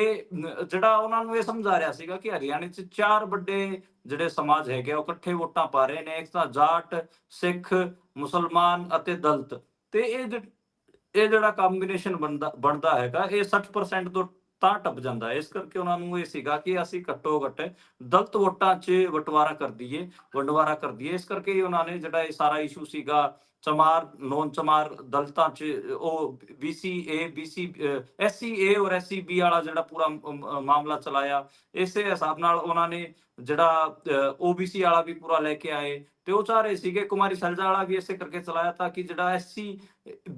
ਜਿਹੜਾ ਉਹਨਾਂ ਨੂੰ ਇਹ ਸਮਝਾ ਰਿਹਾ ਸੀਗਾ ਕਿ ਹਰਿਆਣੇ 'ਚ ਚਾਰ ਵੱਡੇ ਜਿਹੜੇ ਸਮਾਜ ਹੈਗੇ ਉਹ ਇਕੱਠੇ ਵੋਟਾਂ ਪਾ ਰਹੇ ਨੇ ਇੱਕ ਤਾਂ ਜਾਟ ਸਿੱਖ ਮੁਸਲਮਾਨ ਅਤੇ ਦਲਿਤ ਤੇ ਇਹ ਇਹ ਜਿਹੜਾ ਕੰਬੀਨੇਸ਼ਨ ਬਣਦਾ ਬਣਦਾ ਹੈਗਾ ਇਹ 60% ਤੋਂ ਤਾਂ ਟੱਪ ਜਾਂਦਾ ਇਸ ਕਰਕੇ ਉਹਨਾਂ ਨੂੰ ਇਹ ਸੀਗਾ ਕਿ ਅਸੀਂ ਘੱਟੋ ਘੱਟ ਦਲਤ ਵੋਟਾਂ 'ਚ ਵਟਵਾਰਾ ਕਰ ਦਈਏ, ਵੰਡਵਾਰਾ ਕਰ ਦਈਏ। ਇਸ ਕਰਕੇ ਉਹਨਾਂ ਨੇ ਜਿਹੜਾ ਇਹ ਸਾਰਾ ਇਸ਼ੂ ਸੀਗਾ, ਚਮਾਰ ਨੌਨ ਚਮਾਰ ਦਲਤਾਂ 'ਚ, ਉਹ BC A BC SC A ਔਰ SC B ਵਾਲਾ ਜਿਹੜਾ ਪੂਰਾ ਮਾਮਲਾ ਚਲਾਇਆ। ਇਸੇ ਹਿਸਾਬ ਨਾਲ ਉਹਨਾਂ ਨੇ ਜਿਹੜਾ OBC ਵਾਲਾ ਵੀ ਪੂਰਾ ਲੈ ਕੇ ਆਏ। ਤੇ ਉਹ ਚਾਹ ਰਹੇ ਸੀਗੇ, ਕੁਮਾਰੀ ਸਲਜਾ ਵਾਲਾ ਵੀ ਇਸੇ ਕਰਕੇ ਚਲਾਇਆ ਤਾਂ ਕਿ ਜਿਹੜਾ SC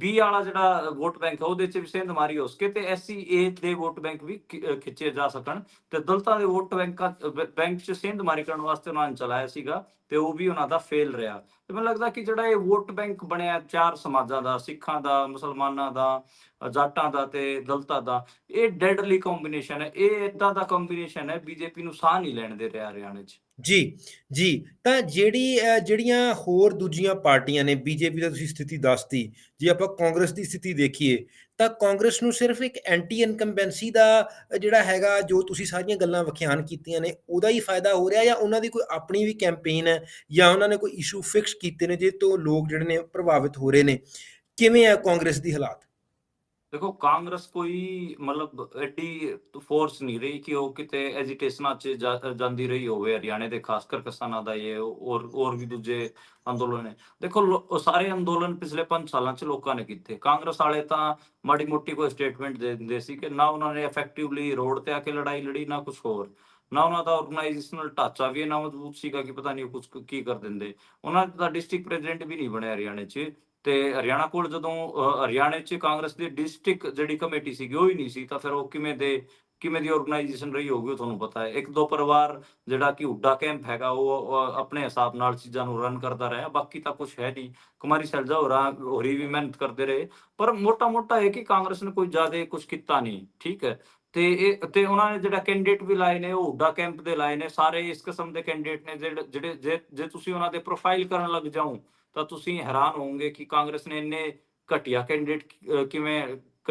B ਵਾਲਾ ਜਿਹੜਾ ਵੋਟ ਬੈਂਕ ਹੈ ਉਹਦੇ 'ਚ ਵੀ ਸੇਂਧ ਹੋ ਸਕੇ ਤੇ SC A ਦੇ ਵੋਟ ਬੈਂਕ ਵੀ ਖਿੱਚੇ ਜਾ ਸਕਣ ਤੇ ਦਲਿਤਾਂ ਦੇ ਵੋਟ ਬੈਂਕਾਂ, ਬੈਂਕ 'ਚ ਸੇਂਧ ਕਰਨ ਵਾਸਤੇ ਉਹਨਾਂ ਨੇ ਚਲਾਇਆ ਸੀਗਾ ਤੇ ਉਹ ਵੀ ਉਹਨਾਂ ਦਾ ਫੇਲ ਰਿਹਾ। ਤੇ ਮੈਨੂੰ ਲੱਗਦਾ ਕਿ ਜਿਹੜਾ ਇਹ ਵੋਟ ਬੈਂਕ ਬਣਿਆ ਚਾਰ ਸਮਾਜਾਂ ਦਾ, ਸਿੱਖਾਂ ਦਾ, ਮੁਸਲਮਾਨਾਂ ਦਾ, ਜਾਟਾਂ ਦਾ ਤੇ ਦਲਤਾਂ ਦਾ, ਇਹ ਡੈਡਲੀ ਕੰਬੀਨੇਸ਼ਨ ਹੈ, ਇਹ ਇਦਾਂ ਦਾ ਕੰਬੀਨੇਸ਼ਨ ਹੈ ਬੀਜੇਪੀ ਨੂੰ ਸਾਹ ਨਹੀਂ ਲੈਣ ਦੇ ਰਿਹਾ ਹਰਿਆਣੇ 'ਚ। ਜੀ ਜੀ। ਤਾਂ ਜਿਹੜੀ ਅ, ਜਿਹੜੀਆਂ ਹੋਰ ਦੂਜੀਆਂ ਪਾਰਟੀਆਂ ਨੇ ਬੀਜੇਪੀ ਦਾ ਤੁਸੀਂ ਸਥਿਤੀ ਦੱਸਤੀ ਜੇ ਆਪਾਂ ਕਾਂਗਰਸ ਦੀ ਸਥਿਤੀ ਦੇਖੀਏ ਤਾਂ ਕਾਂਗਰਸ ਨੂੰ ਸਿਰਫ ਇੱਕ ਐਂਟੀ ਇਨਕੰਬੈਂਸੀ ਦਾ ਅ, ਜਿਹੜਾ ਹੈਗਾ ਜੋ ਤੁਸੀਂ ਸਾਰੀਆਂ ਗੱਲਾਂ ਵਿਖਿਆਨ ਕੀਤੀਆਂ ਨੇ ਉਹਦਾ ਹੀ ਫਾਇਦਾ ਹੋ ਰਿਹਾ ਜਾਂ ਉਹਨਾਂ ਦੀ ਕੋਈ ਆਪਣੀ ਵੀ ਕੈਂਪੇਨ ਹੈ ਜਾਂ ਉਹਨਾਂ ਨੇ ਕੋਈ ਇਸ਼ੂ ਫਿਕਸ ਕੀਤੇ ਨੇ ਜਿਹਦੇ ਤੋਂ ਲੋਕ ਜਿਹੜੇ ਨੇ ਪ੍ਰਭਾਵਿਤ ਹੋ ਰਹੇ ਨੇ। ਕਿਵੇਂ ਹੈ ਕਾਂਗਰਸ ਦੀ ਹਾਲਾਤ? ਦੇਖੋ, ਕਾਂਗਰਸ ਕੋਈ ਮਤਲਬ ਐਡੀ ਫੋਰਸ ਨਹੀਂ ਰਹੀ ਕਿ ਉਹ ਕਿਤੇ ਐਜੀਟੇਸ਼ਨਾਂ 'ਚ ਜਾਂਦੀ ਰਹੀ ਹੋਵੇ ਹਰਿਆਣੇ ਦੇ, ਖਾਸ ਕਰ ਕਿਸਾਨਾਂ ਦਾ ਇਹ, ਔਰ ਔਰ ਵੀ ਦੂਜੇ ਅੰਦੋਲਨ ਨੇ। ਦੇਖੋ ਉਹ ਸਾਰੇ ਅੰਦੋਲਨ ਪਿਛਲੇ 5 ਸਾਲਾਂ 'ਚ ਲੋਕਾਂ ਨੇ ਕੀਤੇ। ਕਾਂਗਰਸ ਵਾਲੇ ਤਾਂ ਮਾੜੀ ਮੋਟੀ ਕੋਈ ਸਟੇਟਮੈਂਟ ਦੇ ਦਿੰਦੇ ਸੀ ਕਿ ਨਾ ਉਹਨਾਂ ਨੇ ਇਫੈਕਟਿਵਲੀ ਰੋਡ ਤੇ ਆ ਕੇ ਲੜਾਈ ਲੜੀ, ਨਾ ਕੁਝ ਹੋਰ। ਨਾ ਉਹਨਾਂ ਦਾ ਆਰਗੇਨਾਈਜੇਸ਼ਨਲ ਢਾਂਚਾ ਵੀ ਇੰਨਾ ਮਜ਼ਬੂਤ ਸੀਗਾ ਕਿ ਪਤਾ ਨਹੀਂ ਕੁਝ ਕੀ ਕਰ ਦਿੰਦੇ। ਉਹਨਾਂ ਦਾ ਡਿਸਟ੍ਰਿਕਟ ਪ੍ਰੈਜ਼ੀਡੈਂਟ ਵੀ ਨਹੀਂ ਬਣਿਆ ਹਰਿਆਣੇ 'ਚ। ਤੇ ਹਰਿਆਣਾ ਕੋਲ ਜਦੋਂ ਹਰਿਆਣੇ 'ਚ ਕਾਂਗਰਸ ਦੀ ਡਿਸਟ੍ਰਿਕਟ ਜਿਹੜੀ ਕਮੇਟੀ ਸੀਗੀ, ਉਹ ਹੀ ਨਹੀਂ ਸੀ, ਤਾਂ ਫਿਰ ਉਹ ਕਿਵੇਂ ਦੇ, ਕਿਵੇਂ ਦੀ ਆਰਗੇਨਾਈਜੇਸ਼ਨ ਰਹੀ ਹੋਊਗੀ ਤੁਹਾਨੂੰ ਪਤਾ ਹੈ। ਇੱਕ ਦੋ ਪਰਿਵਾਰ ਜਿਹੜਾ ਕਿ ਹੁੱਡਾ ਕੈਂਪ ਹੈਗਾ, ਉਹ ਆਪਣੇ ਹਿਸਾਬ ਨਾਲ ਚੀਜ਼ਾਂ ਨੂੰ ਰਨ ਕਰਦਾ ਰਿਹਾ, ਬਾਕੀ ਤਾਂ ਕੁਝ ਹੈ ਨਹੀਂ। ਕੁਮਾਰੀ ਸੈਲਜਾ ਹੋਰਾਂ, ਹੋਰੀ ਵੀ ਮਿਹਨਤ ਕਰਦੇ ਰਹੇ, ਪਰ ਮੋਟਾ ਮੋਟਾ ਹੈ ਕਿ ਕਾਂਗਰਸ ਨੇ ਕੋਈ ਜ਼ਿਆਦਾ ਕੁਝ ਕੀਤਾ ਨਹੀਂ, ਠੀਕ ਹੈ। ਤੇ ਇਹ, ਤੇ ਉਹਨਾਂ ਨੇ ਜਿਹੜਾ ਕੈਂਡੀਡੇਟ ਵੀ ਲਾਏ ਨੇ, ਉਹ ਹੁੱਡਾ ਕੈਂਪ ਦੇ ਲਾਏ ਨੇ, ਸਾਰੇ ਇਸ ਕਿਸਮ ਦੇ ਕੈਂਡੀਡੇਟ ਨੇ, ਜਿਹੜੇ ਜਿਹੜੇ, ਜੇ ਜੇ ਤੁਸੀਂ ਉਹਨਾਂ ਦੇ ਪ੍ਰੋਫਾਈਲ ਕਰਨ ਲੱਗ ਜਾਓ ਤਾਂ ਤੁਸੀਂ ਹੈਰਾਨ ਹੋਵੋਗੇ ਕਿ ਕਾਂਗਰਸ ਨੇ ਇੰਨੇ ਘਟੀਆ ਕੈਂਡੀਡੇਟ ਕਿਵੇਂ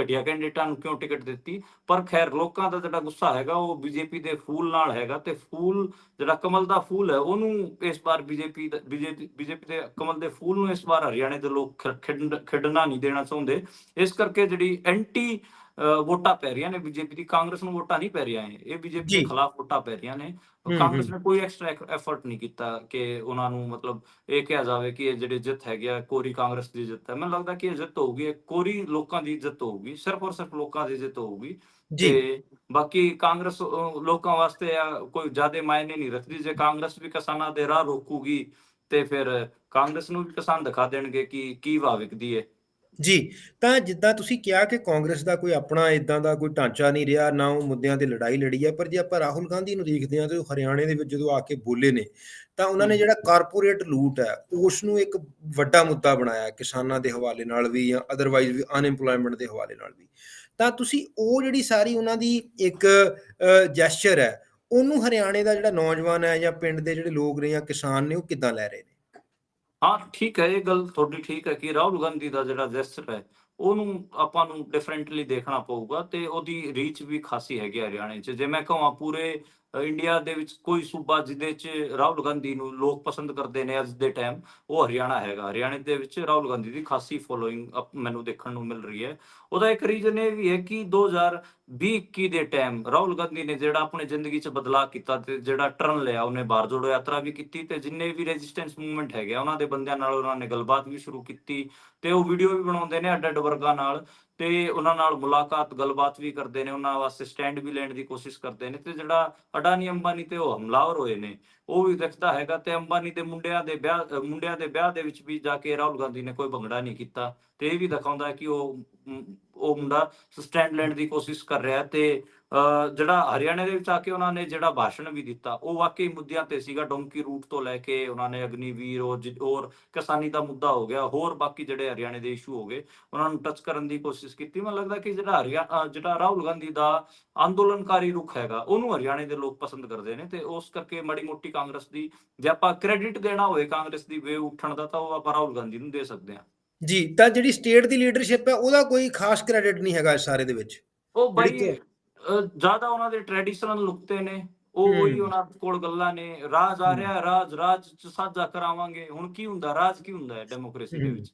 ਘਟੀਆ ਕੈਂਡੀਡੇਟਾਂ ਨੂੰ ਕਿਉਂ ਟਿਕਟ ਦਿੱਤੀ? ਪਰ ਖੈਰ ਲੋਕਾਂ ਦਾ ਜਿਹੜਾ ਗੁੱਸਾ ਹੈਗਾ, ਉਹ ਬੀਜੇਪੀ ਦੇ ਫੂਲ ਨਾਲ ਹੈਗਾ ਤੇ ਫੂਲ ਜਿਹੜਾ ਕਮਲ ਦਾ ਫੂਲ ਹੈ, ਉਹਨੂੰ ਇਸ ਵਾਰ ਬੀਜੇਪੀ ਬੀਜੇਪੀ ਬੀਜੇਪੀ ਦੇ ਕਮਲ ਦੇ ਫੂਲ ਨੂੰ ਇਸ ਵਾਰ ਹਰਿਆਣੇ ਦੇ ਲੋਕ ਖ- ਖਿੰਡ- ਨਹੀਂ ਦੇਣਾ ਚਾਹੁੰਦੇ। ਇਸ ਕਰਕੇ ਜਿਹੜੀ ਐਂਟੀ ਵੋਟਾਂ ਪੈ ਰਹੀਆਂ ਨੇ ਬੀਜੇਪੀ ਦੀ ਕਾਂਗਰਸ ਨੂੰ ਵੋਟਾਂ ਨਹੀਂ ਪੈ ਰਹੀਆਂ ਇਹ। ਬੀਜੇਪੀ। ਦੇ ਖਿਲਾਫ ਵੋਟਾਂ ਪੈ ਰਹੀਆਂ ਨੇ। ਕਾਂਗਰਸ। ਨੇ ਕੋਈ ਐਕਸਟਰਾ ਐਫਰਟ ਨਹੀਂ ਕੀਤਾ ਕਿ ਉਹਨਾਂ ਨੂੰ ਮਤਲਬ ਇਹ ਕਿਹਾ ਜਾਵੇ ਕਿ ਇਹ ਜਿਹੜੇ ਜਿੱਤ ਹੈਗੀ ਆ ਕੋਰੀ ਕਾਂਗਰਸ ਦੀ ਜਿੱਤ ਹੈ। ਮੈਨੂੰ ਲੱਗਦਾ ਕਿ ਇਹ ਜਿੱਤ ਹੋਊਗੀ ਇਹ ਕੋਰੀ ਲੋਕਾਂ ਦੀ ਜਿੱਤ ਹੋਊਗੀ ਸਿਰਫ ਔਰ ਸਿਰਫ ਲੋਕਾਂ ਦੀ ਜਿੱਤ ਹੋਊਗੀ। ਤੇ ਬਾਕੀ ਕਾਂਗਰਸ ਲੋਕਾਂ ਵਾਸਤੇ ਕੋਈ ਜ਼ਿਆਦਾ ਮਾਇਨੇ ਨਹੀਂ ਰੱਖਦੀ। ਜੇ ਕਾਂਗਰਸ ਵੀ ਕਿਸਾਨਾਂ ਦੇ ਰਾਹ ਰੋਕੂਗੀ ਤੇ ਫਿਰ ਕਾਂਗਰਸ ਨੂੰ ਵੀ ਕਿਸਾਨ ਦਿਖਾ ਦੇਣਗੇ ਕਿ ਕੀ ਭਾਅ ਵਿਕਦੀ ਹੈ ਜੀ ਤਾਂ ਜਿੱਦਾਂ ਤੁਸੀਂ ਕਿਹਾ ਕਿ ਕਾਂਗਰਸ ਦਾ ਕੋਈ ਆਪਣਾ ਇਦਾਂ ਦਾ ਕੋਈ ਢਾਂਚਾ ਨਹੀਂ ਰਿਹਾ ਨਾ ਉਹ ਮੁੱਦਿਆਂ ਤੇ ਲੜਾਈ ਲੜੀ ਹੈ ਪਰ ਜੇ ਆਪਾਂ ਰਾਹੁਲ ਗਾਂਧੀ ਨੂੰ ਦੇਖਦੇ ਹਾਂ ਤੇ ਉਹ ਹਰਿਆਣੇ ਦੇ ਵਿੱਚ ਜਦੋਂ ਆ ਕੇ ਬੋਲੇ ਨੇ ਤਾਂ ਉਹਨਾਂ ਨੇ। ਜਿਹੜਾ ਕਾਰਪੋਰੇਟ ਲੂਟ ਹੈ ਉਸ ਨੂੰ ਇੱਕ ਵੱਡਾ ਮੁੱਦਾ ਬਣਾਇਆ ਕਿਸਾਨਾਂ ਦੇ ਹਵਾਲੇ ਨਾਲ ਵੀ ਜਾਂ ਅਦਰਵਾਈਜ਼ ਵੀ ਅਨਐਮਪਲੋਇਮੈਂਟ ਦੇ ਹਵਾਲੇ ਨਾਲ ਵੀ ਤਾਂ ਤੁਸੀਂ ਉਹ ਜਿਹੜੀ ਸਾਰੀ ਉਹਨਾਂ ਦੀ ਇੱਕ ਜੈਸਚਰ ਹੈ ਉਹਨੂੰ ਹਰਿਆਣੇ ਦਾ ਜਿਹੜਾ ਨੌਜਵਾਨ ਹੈ ਜਾਂ ਪਿੰਡ ਦੇ ਜਿਹੜੇ ਲੋਕ ਨੇ ਜਾਂ ਕਿਸਾਨ ਨੇ ਉਹ ਕਿੱਦਾਂ ਲੈ ਰਹੇ ਨੇ ਹਾਂ, ਠੀਕ ਹੈ, ਇਹ ਗੱਲ ਤੁਹਾਡੀ ਠੀਕ ਹੈ ਕਿ ਰਾਹੁਲ ਗਾਂਧੀ ਦਾ ਜਿਹੜਾ ਜੈਸਚਰ ਹੈ, ਉਹਨੂੰ ਆਪਾਂ ਨੂੰ ਡਿਫਰੈਂਟਲੀ ਦੇਖਣਾ ਪਊਗਾ ਤੇ ਉਹਦੀ ਰੀਚ ਵੀ ਖਾਸੀ ਹੈਗੀ ਹੈ ਹਰਿਆਣੇ 'ਚ। ਜੇ ਮੈਂ ਕਹਾਂ ਪੂਰੇ ਇੰਡੀਆ ਦੇ ਵਿੱਚ ਕੋਈ ਸੂਬਾ ਜਿਹਦੇ 'ਚ ਰਾਹੁਲ ਗਾਂਧੀ ਨੂੰ ਲੋਕ ਪਸੰਦ ਕਰਦੇ ਨੇ ਅੱਜ ਦੇ ਟਾਈਮ ਉਹ ਹਰਿਆਣਾ ਹੈਗਾ। ਹਰਿਆਣੇ ਦੇ ਵਿੱਚ ਰਾਹੁਲ ਗਾਂਧੀ ਦੀ ਖਾਸੀ ਫੋਲੋਇੰਗ ਮੈਨੂੰ ਦੇਖਣ ਨੂੰ ਮਿਲ ਰਹੀ ਹੈ। ਉਹਦਾ ਇੱਕ ਰੀਜ਼ਨ ਇਹ ਵੀ ਹੈ ਕਿ 2020-21 ਦੇ ਟਾਈਮ ਰਾਹੁਲ ਗਾਂਧੀ ਨੇ ਜਿਹੜਾ ਆਪਣੀ ਜ਼ਿੰਦਗੀ 'ਚ ਬਦਲਾਅ ਕੀਤਾ ਤੇ ਜਿਹੜਾ ਟਰਨ ਲਿਆ, ਉਹਨੇ ਬਾਹਰ ਜੋੜੋ ਯਾਤਰਾ ਵੀ ਕੀਤੀ ਤੇ ਜਿੰਨੇ ਵੀ ਰੈਜ਼ਿਸਟੈਂਸ ਮੂਵਮੈਂਟ ਹੈਗੇ ਉਹਨਾਂ ਦੇ ਬੰਦਿਆਂ ਨਾਲ ਉਹਨਾਂ ਨੇ ਗੱਲਬਾਤ ਵੀ ਸ਼ੁਰੂ ਕੀਤੀ ਤੇ ਉਹ ਵੀਡੀਓ ਵੀ ਬਣਾਉਂਦੇ ਨੇ ਅੱਡ ਅੱਡ ਵਰਗਾਂ ਨਾਲ। ਤੇ ਉਹਨਾਂ ਨਾਲ ਮੁਲਾਕਾਤ, ਗੱਲਬਾਤ ਵੀ ਕਰਦੇ ਨੇ, ਉਹਨਾਂ ਵਾਸਤੇ ਸਟੈਂਡ ਵੀ ਲੈਣ ਦੀ ਕੋਸ਼ਿਸ਼ ਕਰਦੇ ਨੇ ਤੇ ਜਿਹੜਾ ਅਡਾਨੀ ਅੰਬਾਨੀ ਤੇ ਉਹ ਹਮਲਾਵਰ ਹੋਏ ਨੇ, ਉਹ ਵੀ ਦਿਖਦਾ ਹੈਗਾ ਤੇ ਅੰਬਾਨੀ ਦੇ ਮੁੰਡਿਆਂ ਦੇ ਵਿਆਹ ਮੁੰਡਿਆਂ ਦੇ ਵਿਆਹ ਦੇ ਵਿੱਚ ਵੀ ਜਾ ਕੇ ਰਾਹੁਲ ਗਾਂਧੀ ਨੇ ਕੋਈ ਭੰਗੜਾ ਨਹੀਂ ਕੀਤਾ ਤੇ ਇਹ ਵੀ ਦਿਖਾਉਂਦਾ ਹੈ ਕਿ ਉਹ ਉਹ ਮੁੰਡਾ ਸਟੈਂਡ ਲੈਣ ਦੀ ਕੋਸ਼ਿਸ਼ ਕਰ ਰਿਹਾ ਤੇ ਅ, ਜਿਹੜਾ ਹਰਿਆਣਾ ਦੇ ਵਿੱਚ ਆ ਕੇ ਉਹਨਾਂ ਨੇ ਜਿਹੜਾ ਭਾਸ਼ਣ ਵੀ ਦਿੱਤਾ ਉਹ ਵਾਕਈ ਮੁੱਦਿਆਂ ਤੇ ਸੀਗਾ ਡੋਂਕੀ ਰੂਟ ਤੋਂ ਲੈ ਕੇ ਉਹਨਾਂ ਨੇ ਅਗਨੀਵੀਰ ਔਰ ਕਿਸਾਨੀ ਦਾ ਮੁੱਦਾ ਹੋ ਗਿਆ ਹੋਰ ਬਾਕੀ ਜਿਹੜੇ ਹਰਿਆਣੇ ਦੇ ਇਸ਼ੂ ਹੋ ਗਏ ਉਹਨਾਂ ਨੂੰ ਟੱਚ ਕਰਨ ਦੀ ਕੋਸ਼ਿਸ਼ ਕੀਤੀ। ਮੈਨੂੰ ਲੱਗਦਾ ਕਿ ਜਿਹੜਾ ਹਰਿਆਣਾ ਜਿਹੜਾ ਰਾਹੁਲ ਗਾਂਧੀ ਦਾ ਅੰਦੋਲਨਕਾਰੀ ਰੁਖ ਹੈਗਾ ਉਹਨੂੰ ਹਰਿਆਣੇ ਦੇ ਲੋਕ ਪਸੰਦ ਕਰਦੇ ਨੇ ਤੇ ਉਸ ਕਰਕੇ ਮਾੜੀ ਮੋਟੀ ਕਾਂਗਰਸ ਦੀ ਜੇ ਆਪਾਂ ਕ੍ਰੈਡਿਟ ਦੇਣਾ ਹੋਵੇ ਕਾਂਗਰਸ ਦੀ ਵੇ ਉੱਠਣ ਦਾ ਤਾਂ ਉਹ ਆਪਾਂ ਰਾਹੁਲ ਗਾਂਧੀ ਨੂੰ ਦੇ ਸਕਦੇ ਹਾਂ। ਜੀ ਤਾਂ ਜਿਹੜੀ ਸਟੇਟ ਦੀ ਲੀਡਰਸ਼ਿਪ ਹੈ ਉਹਦਾ ਕੋਈ ਖਾਸ ਕ੍ਰੈਡਿਟ ਨਹੀਂ ਹੈਗਾ ਇਸ ਸਾਰੇ ਦੇ ਵਿੱਚ। ਉਹ ਅਹ, ਜ਼ਿਆਦਾ ਉਹਨਾਂ ਦੇ ਟ੍ਰੈਡੀਸ਼ਨਲ ਨੁਕਤੇ ਨੇ ਉਹ। ਉਹੀ ਉਹਨਾਂ ਕੋਲ ਗੱਲਾਂ ਨੇ ਰਾਜ ਆ ਰਿਹਾ ਰਾਜ ਰਾਜ ਚ ਸਾਂਝਾ ਕਰਾਵਾਂਗੇ ਹੁਣ ਕੀ ਹੁੰਦਾ ਰਾਜ ਕੀ ਹੁੰਦਾ ਹੈ ਡੈਮੋਕ੍ਰੇਸੀ ਦੇ। ਵਿੱਚ?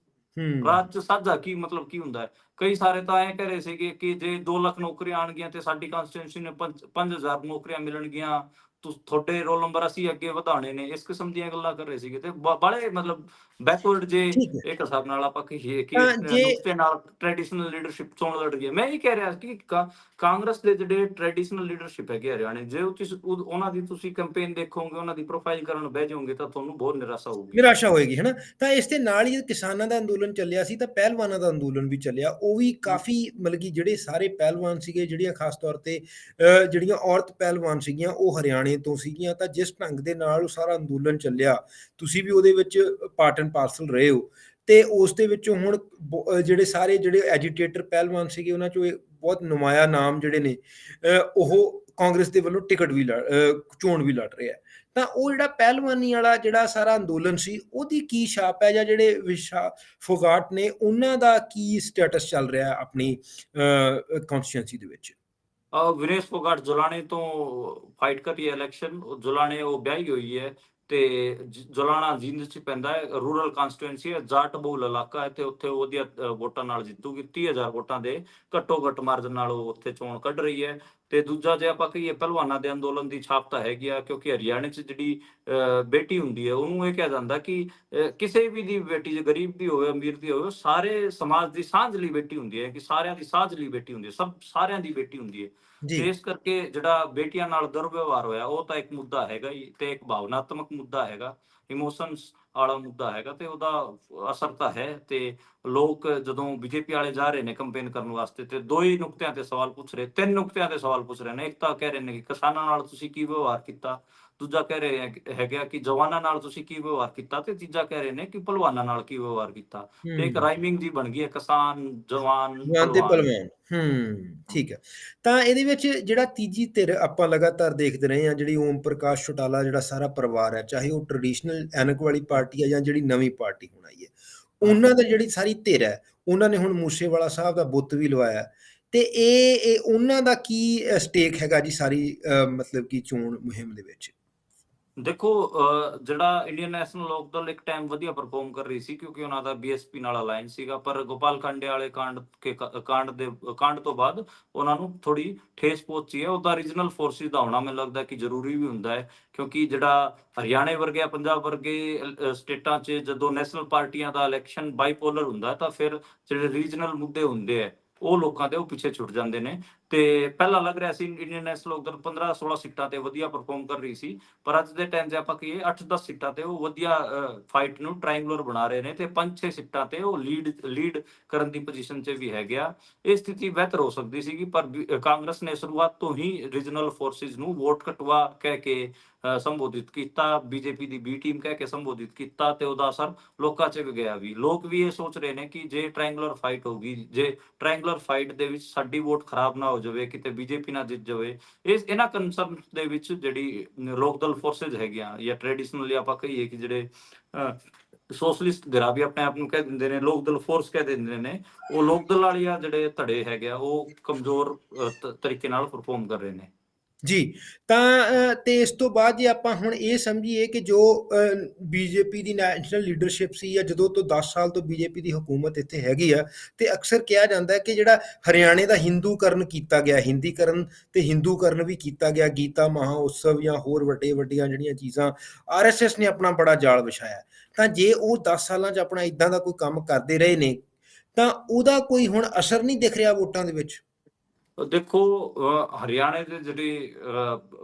ਰਾਜ ਚ ਸਾਂਝਾ ਕੀ ਮਤਲਬ ਕੀ ਹੁੰਦਾ ਹੈ? ਕਈ ਸਾਰੇ ਤਾਂ ਐਂ ਕਹਿ ਰਹੇ ਸੀਗੇ ਕਿ ਜੇ 2 ਲੱਖ ਨੌਕਰੀਆਂ ਆਣਗੀਆਂ ਤੇ ਸਾਡੀ ਕਨਸਟੀਟਿਊਂਸੀ ਨੇ 5000 ਨੌਕਰੀਆਂ ਮਿਲਣਗੀਆਂ ਤੁਹਾਡੇ ਰੋਲ ਨੰਬਰ ਅਸੀਂ ਅੱਗੇ ਵਧਾਣੇ ਨੇ ਇਸ ਕਿਸਮ ਦੀਆਂ ਗੱਲਾਂ ਕਰ ਰਹੇ ਸੀਗੇ ਤੇ ਬ- ਬੜੇ ਮਤਲਬ ਬੈਕਵਰਡ ਜੇ ਇੱਕ ਹਿਸਾਬ ਨਾਲ ਆਪਾਂ ਕਹੀਏ ਕਿ ਤਾਂ ਨੁਕਤੇ ਨਾਲ ਟ੍ਰੈਡੀਸ਼ਨਲ ਲੀਡਰਸ਼ਿਪ ਚੋਣ ਲੜ ਗਈ। ਮੈਂ ਇਹ ਕਹਿ ਰਿਹਾ ਕਿ ਕਾਂਗਰਸ ਦੇ ਜਿਹੜੇ ਟ੍ਰੈਡੀਸ਼ਨਲ ਲੀਡਰਸ਼ਿਪ ਹੈਗੇ ਹਰਿਆਣੇ ਜੇ ਉਹਨਾਂ ਦੀ ਤੁਸੀਂ ਕੈਂਪੇਨ ਦੇਖੋਗੇ ਉਹਨਾਂ ਦੀ ਪ੍ਰੋਫਾਈਲ ਕਰਨ ਬਹਿ ਜਾਓਗੇ ਤਾਂ ਤੁਹਾਨੂੰ ਬਹੁਤ ਨਿਰਾਸ਼ਾ ਹੋਊਗੀ। ਨਿਰਾਸ਼ਾ ਹੋਏਗੀ ਹੈ ਨਾ ਤਾਂ ਇਸ ਦੇ ਨਾਲ ਹੀ ਕਿਸਾਨਾਂ ਦਾ ਅੰਦੋਲਨ ਚੱਲਿਆ ਸੀ ਤਾਂ ਪਹਿਲਵਾਨਾਂ ਦਾ ਅੰਦੋਲਨ ਵੀ ਚੱਲਿਆ। ਉਹ ਵੀ ਕਾਫੀ ਮਤਲਬ ਕਿ ਜਿਹੜੇ ਸਾਰੇ ਪਹਿਲਵਾਨ ਸੀਗੇ ਜਿਹੜੀਆਂ ਖਾਸ ਤੌਰ ਤੇ ਜਿਹੜੀਆਂ ਔਰਤ ਪਹਿਲਵਾਨ ਸੀਗੀਆਂ ਉਹ ਹਰਿਆਣੇ ਤੋਂ ਸੀਗੀਆਂ, ਤਾਂ ਜਿਸ ਢੰਗ ਦੇ ਨਾਲ ਉਹ ਸਾਰਾ ਅੰਦੋਲਨ ਚੱਲਿਆ, ਤੁਸੀਂ ਵੀ ਉਹਦੇ ਵਿੱਚ ਪਾਰਟ ਐਂਡ ਪਾਰਸਲ ਰਹੇ ਹੋ। ਤੇ ਉਸ ਦੇ ਵਿੱਚੋਂ ਹੁਣ ਜਿਹੜੇ ਸਾਰੇ ਜਿਹੜੇ ਐਜੀਟੇਟਰ ਪਹਿਲਵਾਨ ਸੀਗੇ, ਉਹਨਾਂ ਚੋਂ ਬਹੁਤ ਨੁਮਾਇਆ ਨਾਮ ਜਿਹੜੇ ਨੇ ਉਹ ਕਾਂਗਰਸ ਦੇ ਵੱਲੋਂ ਟਿਕਟ ਵੀ ਲੜ- ਚੋਣ ਵੀ ਲੜ ਰਿਹਾ ਤਾਂ ਉਹ ਜਿਹੜਾ ਪਹਿਲਵਾਨੀ ਵਾਲਾ ਜਿਹੜਾ ਸਾਰਾ ਅੰਦੋਲਨ ਸੀ, ਉਹਦੀ ਕੀ ਛਾਪ ਹੈ? ਜਾਂ ਜਿਹੜੇ ਵਿਸ਼ਾ ਫੋਗਾਟ ਨੇ, ਉਹਨਾਂ ਦਾ ਕੀ ਸਟੇਟਸ ਚੱਲ ਰਿਹਾ ਆਪਣੀ ਕਨਸਟੀਟੈਂਸੀ ਦੇ ਵਿੱਚ? ਅਹ ਵਿਨੇਸ਼ ਫੋਗਾਟ ਜੁਲਾਣੇ ਤੋਂ ਫਾਈਟ ਕਰ ਰਹੀ ਹੈ ਇਲੈਕਸ਼ਨ ਜੁਲਾਣੇ ਉਹ ਵਿਆਹੀ ਹੋਈ ਹੈ। ਤੇ ਜ- ਜਿੰਦ ਚ ਪੈਂਦਾ ਹੈ। ਰੂਰਲ ਕਨਸਟੀਟੂਐਂਸੀ ਹੈ ਜਾਟ ਇਲਾਕਾ ਹੈ ਤੇ ਉੱਥੇ ਉਹਦੀਆਂ ਵੋਟਾਂ ਨਾਲ ਜਿੱਤੂਗੀ 30000 ਵੋਟਾਂ ਦੇ। ਘੱਟੋ ਘੱਟ ਮਾਰਜਨ ਨਾਲ ਉਹ ਉੱਥੇ ਚੋਣ ਕੱਢ ਰਹੀ ਹੈ। ਤੇ ਦੂਜਾ ਜੇ ਆਪਾਂ ਕਹੀਏ ਪਹਿਲਵਾਨਾਂ ਦੇ ਅੰਦੋਲਨ ਦੀ ਛਾਪ ਤਾਂ ਹੈਗੀ ਆ ਕਿਉਂਕਿ ਹਰਿਆਣੇ 'ਚ ਜਿਹੜੀ ਅਹ, ਬੇਟੀ ਹੁੰਦੀ ਹੈ ਉਹਨੂੰ ਇਹ ਕਿਹਾ ਜਾਂਦਾ ਕਿ ਕਿਸੇ ਵੀ ਦੀ ਬੇਟੀ ਜੇ ਗਰੀਬ ਦੀ ਹੋਵੇ ਅਮੀਰ ਦੀ ਹੋਵੇ ਸਾਰੇ ਸਮਾਜ ਦੀ ਸਾਂਝ ਲਈ ਬੇਟੀ ਹੁੰਦੀ ਹੈ ਕਿ ਸਾਰਿਆਂ ਦੀ ਸਾਂਝ ਲਈ ਬੇਟੀ ਹੁੰਦੀ ਹੈ ਸਭ ਸਾਰਿਆਂ ਦੀ ਬੇਟੀ ਹੁੰਦੀ ਹੈ। ਤੇ ਇਸ ਕਰਕੇ ਜਿਹੜਾ ਬੇਟੀਆਂ ਨਾਲ ਦੁਰਵਿਵਹਾਰ ਹੋਇਆ, ਉਹ ਤਾਂ ਇੱਕ ਮੁੱਦਾ ਹੈਗਾ ਹੀ ਤੇ ਇੱਕ ਭਾਵਨਾਤਮਕ ਮੁੱਦਾ ਹੈਗਾ। ਇਮੋਸ਼ਨਸ ਵਾਲਾ ਮੁੱਦਾ ਹੈਗਾ ਤੇ ਉਹਦਾ ਅਸਰ ਤਾਂ ਹੈ ਤੇ ਲੋਕ ਜਦੋਂ ਬੀਜੇਪੀ ਵਾਲੇ ਜਾ ਰਹੇ ਨੇ ਕੰਪੇਨ ਕਰਨ ਵਾਸਤੇ ਤੇ ਦੋ ਹੀ ਨੁਕਤਿਆਂ ਤੇ ਸਵਾਲ ਪੁੱਛ ਰਹੇ ਤਿੰਨ ਨੁਕਤਿਆਂ ਤੇ ਸਵਾਲ ਪੁੱਛ ਰਹੇ ਨੇ। ਇੱਕ ਤਾਂ ਕਹਿ ਰਹੇ ਨੇ ਕਿ ਕਿਸਾਨਾਂ ਨਾਲ ਤੁਸੀਂ ਕੀ ਵਿਵਹਾਰ ਕੀਤਾ? ਦੂਜਾ ਕਹਿ ਰਹੇ ਹੈਗਾ ਕਿ ਜਵਾਨਾਂ ਨਾਲ ਤੁਸੀਂ ਕੀ ਵਿਵਹਾਰ ਕੀਤਾ? ਤੇ ਤੀਜਾ ਕਹਿ ਰਹੇ ਨੇ ਕਿ ਪਹਿਲਵਾਨਾਂ ਨਾਲ ਕੀ ਵਿਵਹਾਰ ਕੀਤਾ? ਤੇ ਇੱਕ ਰਾਈਮਿੰਗ ਜੀ ਬਣ ਗਈ ਹੈ ਕਿਸਾਨ ਜਵਾਨ ਤੇ ਪਹਿਲਵਾਨ ਹੂੰ ਠੀਕ ਹੈ। ਤਾਂ ਇਹਦੇ ਵਿੱਚ ਜਿਹੜਾ ਤੀਜੀ ਧਿਰ ਆਪਾਂ ਲਗਾਤਾਰ ਦੇਖਦੇ ਰਹੇ ਹਾਂ ਜਿਹੜੀ ਓਮ ਪ੍ਰਕਾਸ਼ ਚੌਟਾਲਾ ਜਿਹੜਾ ਸਾਰਾ ਪਰਿਵਾਰ ਹੈ ਚਾਹੇ ਉਹ ਟ੍ਰੈਡੀਸ਼ਨਲ ਐਨਕ ਵਾਲੀ ਪਾਰਟੀ ਪਾਰਟੀ ਹੈ ਜਾਂ ਜਿਹੜੀ ਨਵੀਂ ਪਾਰਟੀ ਹੁਣ ਆਈ ਹੈ। ਉਹਨਾਂ ਦਾ ਜਿਹੜੀ ਸਾਰੀ ਧਿਰ ਹੈ ਉਹਨਾਂ ਨੇ ਹੁਣ ਮੂਸੇਵਾਲਾ ਸਾਹਿਬ ਦਾ ਬੁੱਤ ਵੀ ਲਵਾਇਆ ਤੇ ਇਹ ਇਹ ਉਹਨਾਂ ਦਾ ਕੀ ਸਟੇਕ ਹੈਗਾ ਜੀ ਸਾਰੀ ਅਹ, ਮਤਲਬ ਕਿ ਚੋਣ ਮੁਹਿੰਮ ਦੇ ਵਿੱਚ? ਦੇਖੋ ਜਿਹੜਾ ਇੰਡੀਅਨ ਨੈਸ਼ਨਲ ਲੋਕ ਦਲ ਇੱਕ ਟਾਈਮ ਵਧੀਆ ਪਰਫਾਰਮ ਕਰ ਰਹੀ ਸੀ ਕਿਉਂਕਿ ਉਹਨਾਂ ਦਾ ਬੀਐਸਪੀ ਨਾਲ ਅਲਾਈਅੰਸ ਸੀਗਾ, ਪਰ ਗੋਪਾਲ ਕਾਂਡੇ ਵਾਲੇ ਕਾਂਡ ਕੇ ਕਾਂਡ ਦੇ, ਕਾਂਡ ਤੋਂ ਬਾਅਦ ਉਹਨਾਂ ਨੂੰ ਥੋੜੀ ਠੇਸ ਪਹੁੰਚੀ ਹੈ। ਉਹਦਾ ਰੀਜਨਲ ਫੋਰਸਿਸ ਦਾ ਹੋਣਾ ਮੈਨੂੰ ਲੱਗਦਾ ਕਿ ਜ਼ਰੂਰੀ ਵੀ ਹੁੰਦਾ ਹੈ ਕਿਉਂਕਿ ਜਿਹੜਾ ਹਰਿਆਣੇ ਵਰਗੇ ਪੰਜਾਬ ਵਰਗੇ ਸਟੇਟਾਂ 'ਚ ਜਦੋਂ ਨੈਸ਼ਨਲ ਪਾਰਟੀਆਂ ਦਾ ਇਲੈਕਸ਼ਨ ਬਾਈਪੋਲਰ ਹੁੰਦਾ ਤਾਂ ਫਿਰ ਜਿਹੜੇ ਰੀਜਨਲ ਮੁੱਦੇ ਹੁੰਦੇ ਆ ਉਹ ਲੋਕਾਂ ਦੇ ਉਹ ਪਿੱਛੇ ਛੁੱਟ ਜਾਂਦੇ ਨੇ। ਤੇ ਪਹਿਲਾਂ ਲੱਗ ਰਿਹਾ ਸੀ ਇੰਡੀਅਨ ਨੈਸ਼ਨਲ ਲੋਕ ਦਲ 15 16 ਸੀਟਾਂ ਤੇ ਵਧੀਆ ਪਰਫਾਰਮ ਕਰ ਰਹੀ ਸੀ, ਪਰ ਅੱਜ ਦੇ ਟਾਈਮ 'ਤੇ ਆਪਾਂ ਕਹੀਏ 8-10 ਸੀਟਾਂ ਤੇ ਉਹ ਵਧੀਆ ਫਾਈਟ ਨੂੰ ਟ੍ਰਾਇੰਗੂਲਰ ਬਣਾ ਰਹੇ ਨੇ ਤੇ 5-6 ਸੀਟਾਂ ਤੇ ਉਹ ਲੀਡ ਲੀਡ ਕਰਨ ਦੀ ਪੋਜੀਸ਼ਨ 'ਚ ਵੀ ਹੈਗੇ ਆ। ਇਹ ਸਥਿਤੀ ਬਿਹਤਰ ਹੋ ਸਕਦੀ ਸੀਗੀ, ਪਰ ਕਾਂਗਰਸ ਨੇ ਸ਼ੁਰੂਆਤ ਤੋਂ ਹੀ ਰੀਜਨਲ ਫੋਰਸਿਸ ਨੂੰ ਵੋਟ ਕਟਵਾ ਕਹਿ ਕੇ ਸੰਬੋਧਿਤ ਕੀਤਾ ਬੀਜੇਪੀ ਦੀ ਬੀ ਟੀਮ ਕਹਿ ਕੇ ਸੰਬੋਧਿਤ ਕੀਤਾ ਤੇ ਉਹਦਾ ਅਸਰ ਲੋਕਾਂ 'ਚ ਵੀ ਗਿਆ ਵੀ। ਲੋਕ ਵੀ ਇਹ ਸੋਚ ਰਹੇ ਨੇ ਕਿ ਜੇ ਟ੍ਰਾਇੰਗੂਲਰ ਫਾਈਟ ਹੋਗੀ ਜੇ ਟ੍ਰਾਇੰਗੂਲਰ ਫਾਈਟ ਦੇ ਵਿੱਚ ਸਾਡੀ ਵੋਟ ਖਰਾਬ ਨਾ ਹੋ ਜਾਵੇ, ਕਿਤੇ ਬੀਜੇਪੀ ਨਾ ਜਿੱਤ ਜਾਵੇ ਇਸ ਇਹਨਾਂ ਕੰਸਰਨ ਦੇ ਵਿੱਚ ਜਿਹੜੀ ਲੋਕ ਦਲ ਫੋਰਸਸ ਹੈਗੀਆਂ ਜਾਂ ਟ੍ਰੈਡੀਸ਼ਨਲੀ ਆਪਾਂ ਕਹੀਏ ਕਿ ਜਿਹੜੇ ਸੋਸ਼ਲਿਸਟ ਧਿਰਾਂ ਵੀ ਆਪਣੇ ਆਪ ਨੂੰ ਕਹਿ ਦਿੰਦੇ ਨੇ ਲੋਕ ਦਲ ਫੋਰਸ ਕਹਿ ਦਿੰਦੇ ਨੇ, ਉਹ ਲੋਕ ਦਲ ਵਾਲੀਆਂ ਜਿਹੜੇ ਧੜੇ ਹੈਗੇ ਆ, ਉਹ ਕਮਜ਼ੋਰ ਤਰੀਕੇ ਨਾਲ ਪਰਫਾਰਮ ਕਰ ਰਹੇ ਨੇ। ਜੀ, ਤਾਂ ਤੇ ਇਸ ਤੋਂ ਬਾਅਦ ਜੇ ਆਪਾਂ ਹੁਣ ਇਹ ਸਮਝੀਏ ਕਿ ਜੋ ਬੀਜੇਪੀ ਦੀ ਨੈਸ਼ਨਲ ਲੀਡਰਸ਼ਿਪ ਸੀ ਜਾਂ ਜਦੋਂ ਤੋਂ 10 ਸਾਲ ਤੋਂ ਬੀਜੇਪੀ ਦੀ ਹਕੂਮਤ ਇੱਥੇ ਹੈਗੀ ਆ, ਤੇ ਅਕਸਰ ਕਿਹਾ ਜਾਂਦਾ ਹੈ ਕਿ ਜਿਹੜਾ ਹਰਿਆਣੇ ਦਾ ਹਿੰਦੂਕਰਨ ਕੀਤਾ ਗਿਆ, ਹਿੰਦੀਕਰਨ ਤੇ ਹਿੰਦੂਕਰਨ ਵੀ ਕੀਤਾ ਗਿਆ, ਗੀਤਾ ਮਹਾ ਜਾਂ ਹੋਰ ਵੱਡੇ ਵੱਡੀਆਂ ਜਿਹੜੀਆਂ ਚੀਜ਼ਾਂ ਆਰਐਸਐਸ ਨੇ ਆਪਣਾ ਬੜਾ ਜਾਲ ਵਿਛਾਇਆ। ਤਾਂ ਜੇ ਉਹ 10 ਸਾਲਾਂ 'ਚ ਆਪਣਾ ਇਦਾਂ ਦਾ ਕੋਈ ਕੰਮ ਕਰਦੇ ਰਹੇ ਨੇ, ਤਾਂ ਉਹਦਾ ਕੋਈ ਹੁਣ ਅਸਰ ਨਹੀਂ ਦਿਖ ਰਿਹਾ ਵੋਟਾਂ ਦੇ ਵਿੱਚ। ਦੇਖੋ ਹਰਿਆਣੇ ਦੇ ਜਿਹੜੀ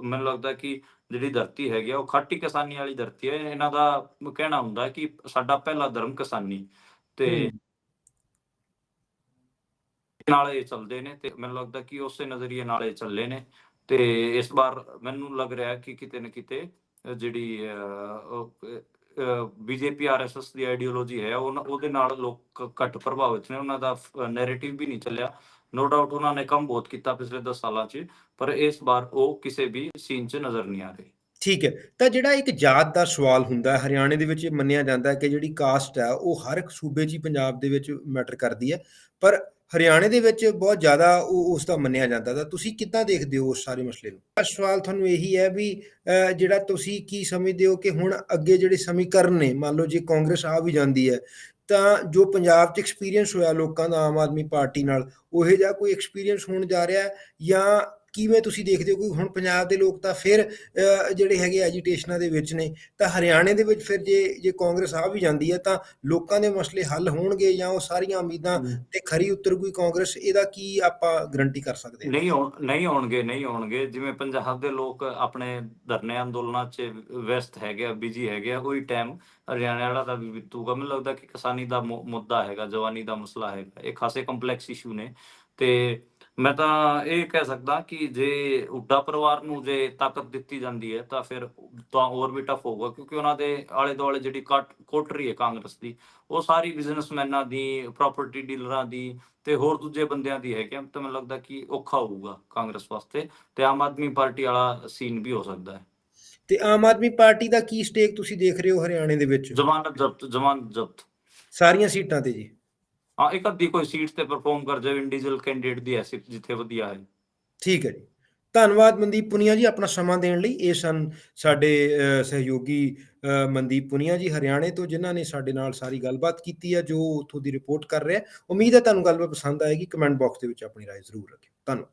ਮੈਨੂੰ ਲੱਗਦਾ ਕਿ ਜਿਹੜੀ ਧਰਤੀ ਹੈਗੀ ਆ ਉਹ ਖਾਟੀ ਕਿਸਾਨੀ ਵਾਲੀ ਧਰਤੀ ਹੈ ਇਹਨਾਂ ਦਾ ਕਹਿਣਾ ਹੁੰਦਾ ਕਿ ਸਾਡਾ ਪਹਿਲਾ ਧਰਮ ਕਿਸਾਨੀ ਤੇ। ਨਾਲ ਇਹ ਚੱਲਦੇ ਨੇ ਤੇ ਮੈਨੂੰ ਲੱਗਦਾ ਕਿ ਉਸੇ ਨਜ਼ਰੀਏ ਨਾਲ ਇਹ ਚੱਲੇ ਨੇ ਤੇ ਇਸ ਵਾਰ ਮੈਨੂੰ ਲੱਗ ਰਿਹਾ ਕਿ ਕਿਤੇ ਨਾ ਕਿਤੇ ਜਿਹੜੀ ਬੀਜੇਪੀ ਆਰਐਸਐਸ ਦੀ ਆਈਡੀਓਲੋਜੀ ਹੈ ਉਹ ਉਹਦੇ ਨਾਲ ਲੋਕ ਘੱਟ ਪ੍ਰਭਾਵਿਤ ਨੇ। ਉਹਨਾਂ ਦਾ ਨੈਰੇਟਿਵ ਵੀ ਨਹੀਂ ਚੱਲਿਆ। ਨੋ ਡਾਊਟ ਉਹਨਾਂ ਨੇ ਕੰਮ ਬਹੁਤ ਕੀਤਾ ਪਿਛਲੇ 10 ਸਾਲਾਂ 'ਚ ਪਰ ਇਸ ਵਾਰ ਉਹ ਕਿਸੇ ਵੀ ਸੀਨ 'ਚ ਨਜ਼ਰ ਨਹੀਂ ਆ ਰਹੇ। ਠੀਕ ਹੈ ਤਾਂ ਜਿਹੜਾ ਇੱਕ ਜਾਤ ਦਾ ਸਵਾਲ ਹੁੰਦਾ ਹੈ ਹਰਿਆਣੇ ਦੇ ਵਿੱਚ ਇਹ ਮੰਨਿਆ ਜਾਂਦਾ ਹੈ ਕਿ ਜਿਹੜੀ ਕਾਸਟ ਹੈ ਉਹ ਹਰ ਇੱਕ ਸੂਬੇ 'ਚ ਹੀ ਪੰਜਾਬ ਦੇ ਵਿੱਚ ਮੈਟਰ ਕਰਦੀ ਹੈ ਪਰ ਹਰਿਆਣੇ ਦੇ ਵਿੱਚ ਬਹੁਤ ਜ਼ਿਆਦਾ ਉਹ ਉਸ ਦਾ ਮੰਨਿਆ ਜਾਂਦਾ ਤਾਂ ਤੁਸੀਂ ਕਿੱਦਾਂ ਦੇਖਦੇ ਹੋ ਉਸ ਸਾਰੇ ਮਸਲੇ ਨੂੰ? ਇਹ ਸਵਾਲ ਤੁਹਾਨੂੰ ਇਹੀ ਹੈ ਵੀ ਅਹ, ਜਿਹੜਾ ਤੁਸੀਂ ਕੀ ਸਮਝਦੇ ਹੋ ਕਿ ਹੁਣ ਅੱਗੇ ਜਿਹੜੇ ਸਮੀਕਰਨ ਨੇ ਮੰਨ ਲਓ ਜੇ ਕਾਂਗਰਸ ਆ ਵੀ ਜਾਂਦੀ ਹੈ ਤਾਂ ਜੋ ਪੰਜਾਬ 'ਚ ਐਕਸਪੀਰੀਅੰਸ ਹੋਇਆ ਲੋਕਾਂ ਦਾ ਆਮ ਆਦਮੀ ਪਾਰਟੀ ਨਾਲ, ਉਹੋ ਜਿਹਾ ਕੋਈ ਐਕਸਪੀਰੀਅੰਸ ਹੋਣ ਜਾ ਰਿਹਾ ਜਾਂ ਕਿਵੇਂ ਤੁਸੀਂ ਦੇਖਦੇ ਹੋ ਕਿ ਹੁਣ ਪੰਜਾਬ ਦੇ ਲੋਕ ਤਾਂ ਫਿਰ ਜਿਹੜੇ ਹੈਗੇ ਐਜੀਟੇਸ਼ਨਾਂ ਦੇ ਵਿੱਚ ਨੇ ਤਾਂ ਹਰਿਆਣੇ ਦੇ ਵਿੱਚ ਫਿਰ ਜੇ ਜੇ ਕਾਂਗਰਸ ਆ ਵੀ ਜਾਂਦੀ ਹੈ ਤਾਂ ਲੋਕਾਂ ਦੇ ਮਸਲੇ ਹੱਲ ਹੋਣਗੇ ਜਾਂ ਉਹ ਸਾਰੀਆਂ ਉਮੀਦਾਂ ਤੇ ਖਰੀ ਉਤਰ ਕੋਈ ਕਾਂਗਰਸ ਇਹਦਾ ਕੀ ਆਪਾਂ ਗਰੰਟੀ ਕਰ ਸਕਦੇ ਨਹੀਂ ਨਹੀਂ ਹੋਣਗੇ ਨਹੀਂ ਹੋਣਗੇ ਜਿਵੇਂ ਪੰਜਾਬ ਦੇ ਲੋਕ ਆਪਣੇ ਧਰਨੇ ਅੰਦੋਲਨਾਂ 'ਚ ਵਿਅਸਤ ਹੈਗੇ ਆ ਬਿਜ਼ੀ ਹੈਗੇ ਆ ਉਹੀ ਟਾਈਮ ਹਰਿਆਣਾ ਵਾਲਾ ਦਾ ਵੀ ਬੀਤੂਗਾ। ਮੈਨੂੰ ਲੱਗਦਾ ਕਿ ਕਿਸਾਨੀ ਦਾ ਮੁੱਦਾ ਹੈਗਾ ਜਵਾਨੀ ਦਾ ਮਸਲਾ ਹੈਗਾ। ਇਹ ਖਾਸੇ ਕੰਪਲੈਕਸ ਇਸ਼ੂ ਨੇ ਤੇ ਮੈਂ ਤਾਂ ਇਹ ਕਹਿ ਸਕਦਾ ਕਿ ਜੇ ਹੁੱਡਾ ਪਰਿਵਾਰ ਨੂੰ ਜੇ ਤਾਕਤ ਦਿੱਤੀ ਜਾਂਦੀ ਹੈ ਤਾਂ ਫਿਰ ਤਾਂ ਹੋਰ ਵੀ ਟਫ ਹੋਊਗਾ ਕਿਉਂਕਿ ਉਹਨਾਂ ਦੇ ਆਲੇ ਦੁਆਲੇ ਜਿਹੜੀ ਕੱਟ ਕੋਟਰੀ ਹੈ ਕਾਂਗਰਸ ਦੀ ਉਹ ਸਾਰੀ ਬਿਜ਼ਨਸਮੈਨਾਂ ਦੀ ਪ੍ਰਾਪਰਟੀ ਡੀਲਰਾਂ ਦੀ ਤੇ ਹੋਰ ਦੂਜੇ ਬੰਦਿਆਂ ਦੀ ਹੈ ਕਿ ਤਾਂ ਮੈਨੂੰ ਲੱਗਦਾ ਕਿ ਔਖਾ ਹੋਊਗਾ ਕਾਂਗਰਸ ਵਾਸਤੇ ਤੇ ਆਮ ਆਦਮੀ ਪਾਰਟੀ ਵਾਲਾ ਸੀਨ ਵੀ ਹੋ ਸਕਦਾ ਹੈ। ਤੇ ਆਮ ਆਦਮੀ ਪਾਰਟੀ ਦਾ ਕੀ ਸਟੇਕ ਤੁਸੀਂ ਦੇਖ ਰਹੇ ਹੋ ਹਰਿਆਣੇ ਦੇ ਵਿੱਚ? ਜ਼ਮਾਨਤ ਜ਼ਬਤ ਜ਼ਮਾਨਤ ਜ਼ਬਤ। ਸਾਰੀਆਂ ਸੀਟਾਂ ਤੇ ਜੀ। ਹਾਂ ਇੱਕ ਅੱਧੀ ਕੋਈ ਸੀਟ ਤੇ ਪਰਫਾਰਮ ਕਰ ਜਾਵੇ ਇੰਡੀਵਿਜੂਅਲ ਕੈਂਡੀਡੇਟ ਦੀ ਐਸੀ ਜਿੱਥੇ ਵਧੀਆ ਹੈ ਠੀਕ ਹੈ ਜੀ ਧੰਨਵਾਦ ਮਨਦੀਪ ਪੁਨੀਆ ਜੀ ਆਪਣਾ ਸਮਾਂ ਦੇਣ ਲਈ ਇਹ ਸਨ ਸਾਡੇ ਅ, ਸਹਿਯੋਗੀ ਅ, ਮਨਦੀਪ ਪੁਨੀਆ ਜੀ ਹਰਿਆਣੇ ਤੋਂ ਜਿਨ੍ਹਾਂ ਨੇ ਸਾਡੇ ਨਾਲ ਸਾਰੀ ਗੱਲਬਾਤ ਕੀਤੀ ਹੈ ਜੋ ਉੱਥੋਂ ਦੀ ਰਿਪੋਰਟ ਕਰ ਰਿਹਾ ਉਮੀਦ ਹੈ ਤੁਹਾਨੂੰ ਗੱਲਬਾਤ ਪਸੰਦ ਆਏਗੀ ਕਮੈਂਟ ਬਾਕਸ ਦੇ ਵਿੱਚ ਆਪਣੀ رائے ਜ਼ਰੂਰ ਰੱਖਿਓ ਧੰਨਵਾਦ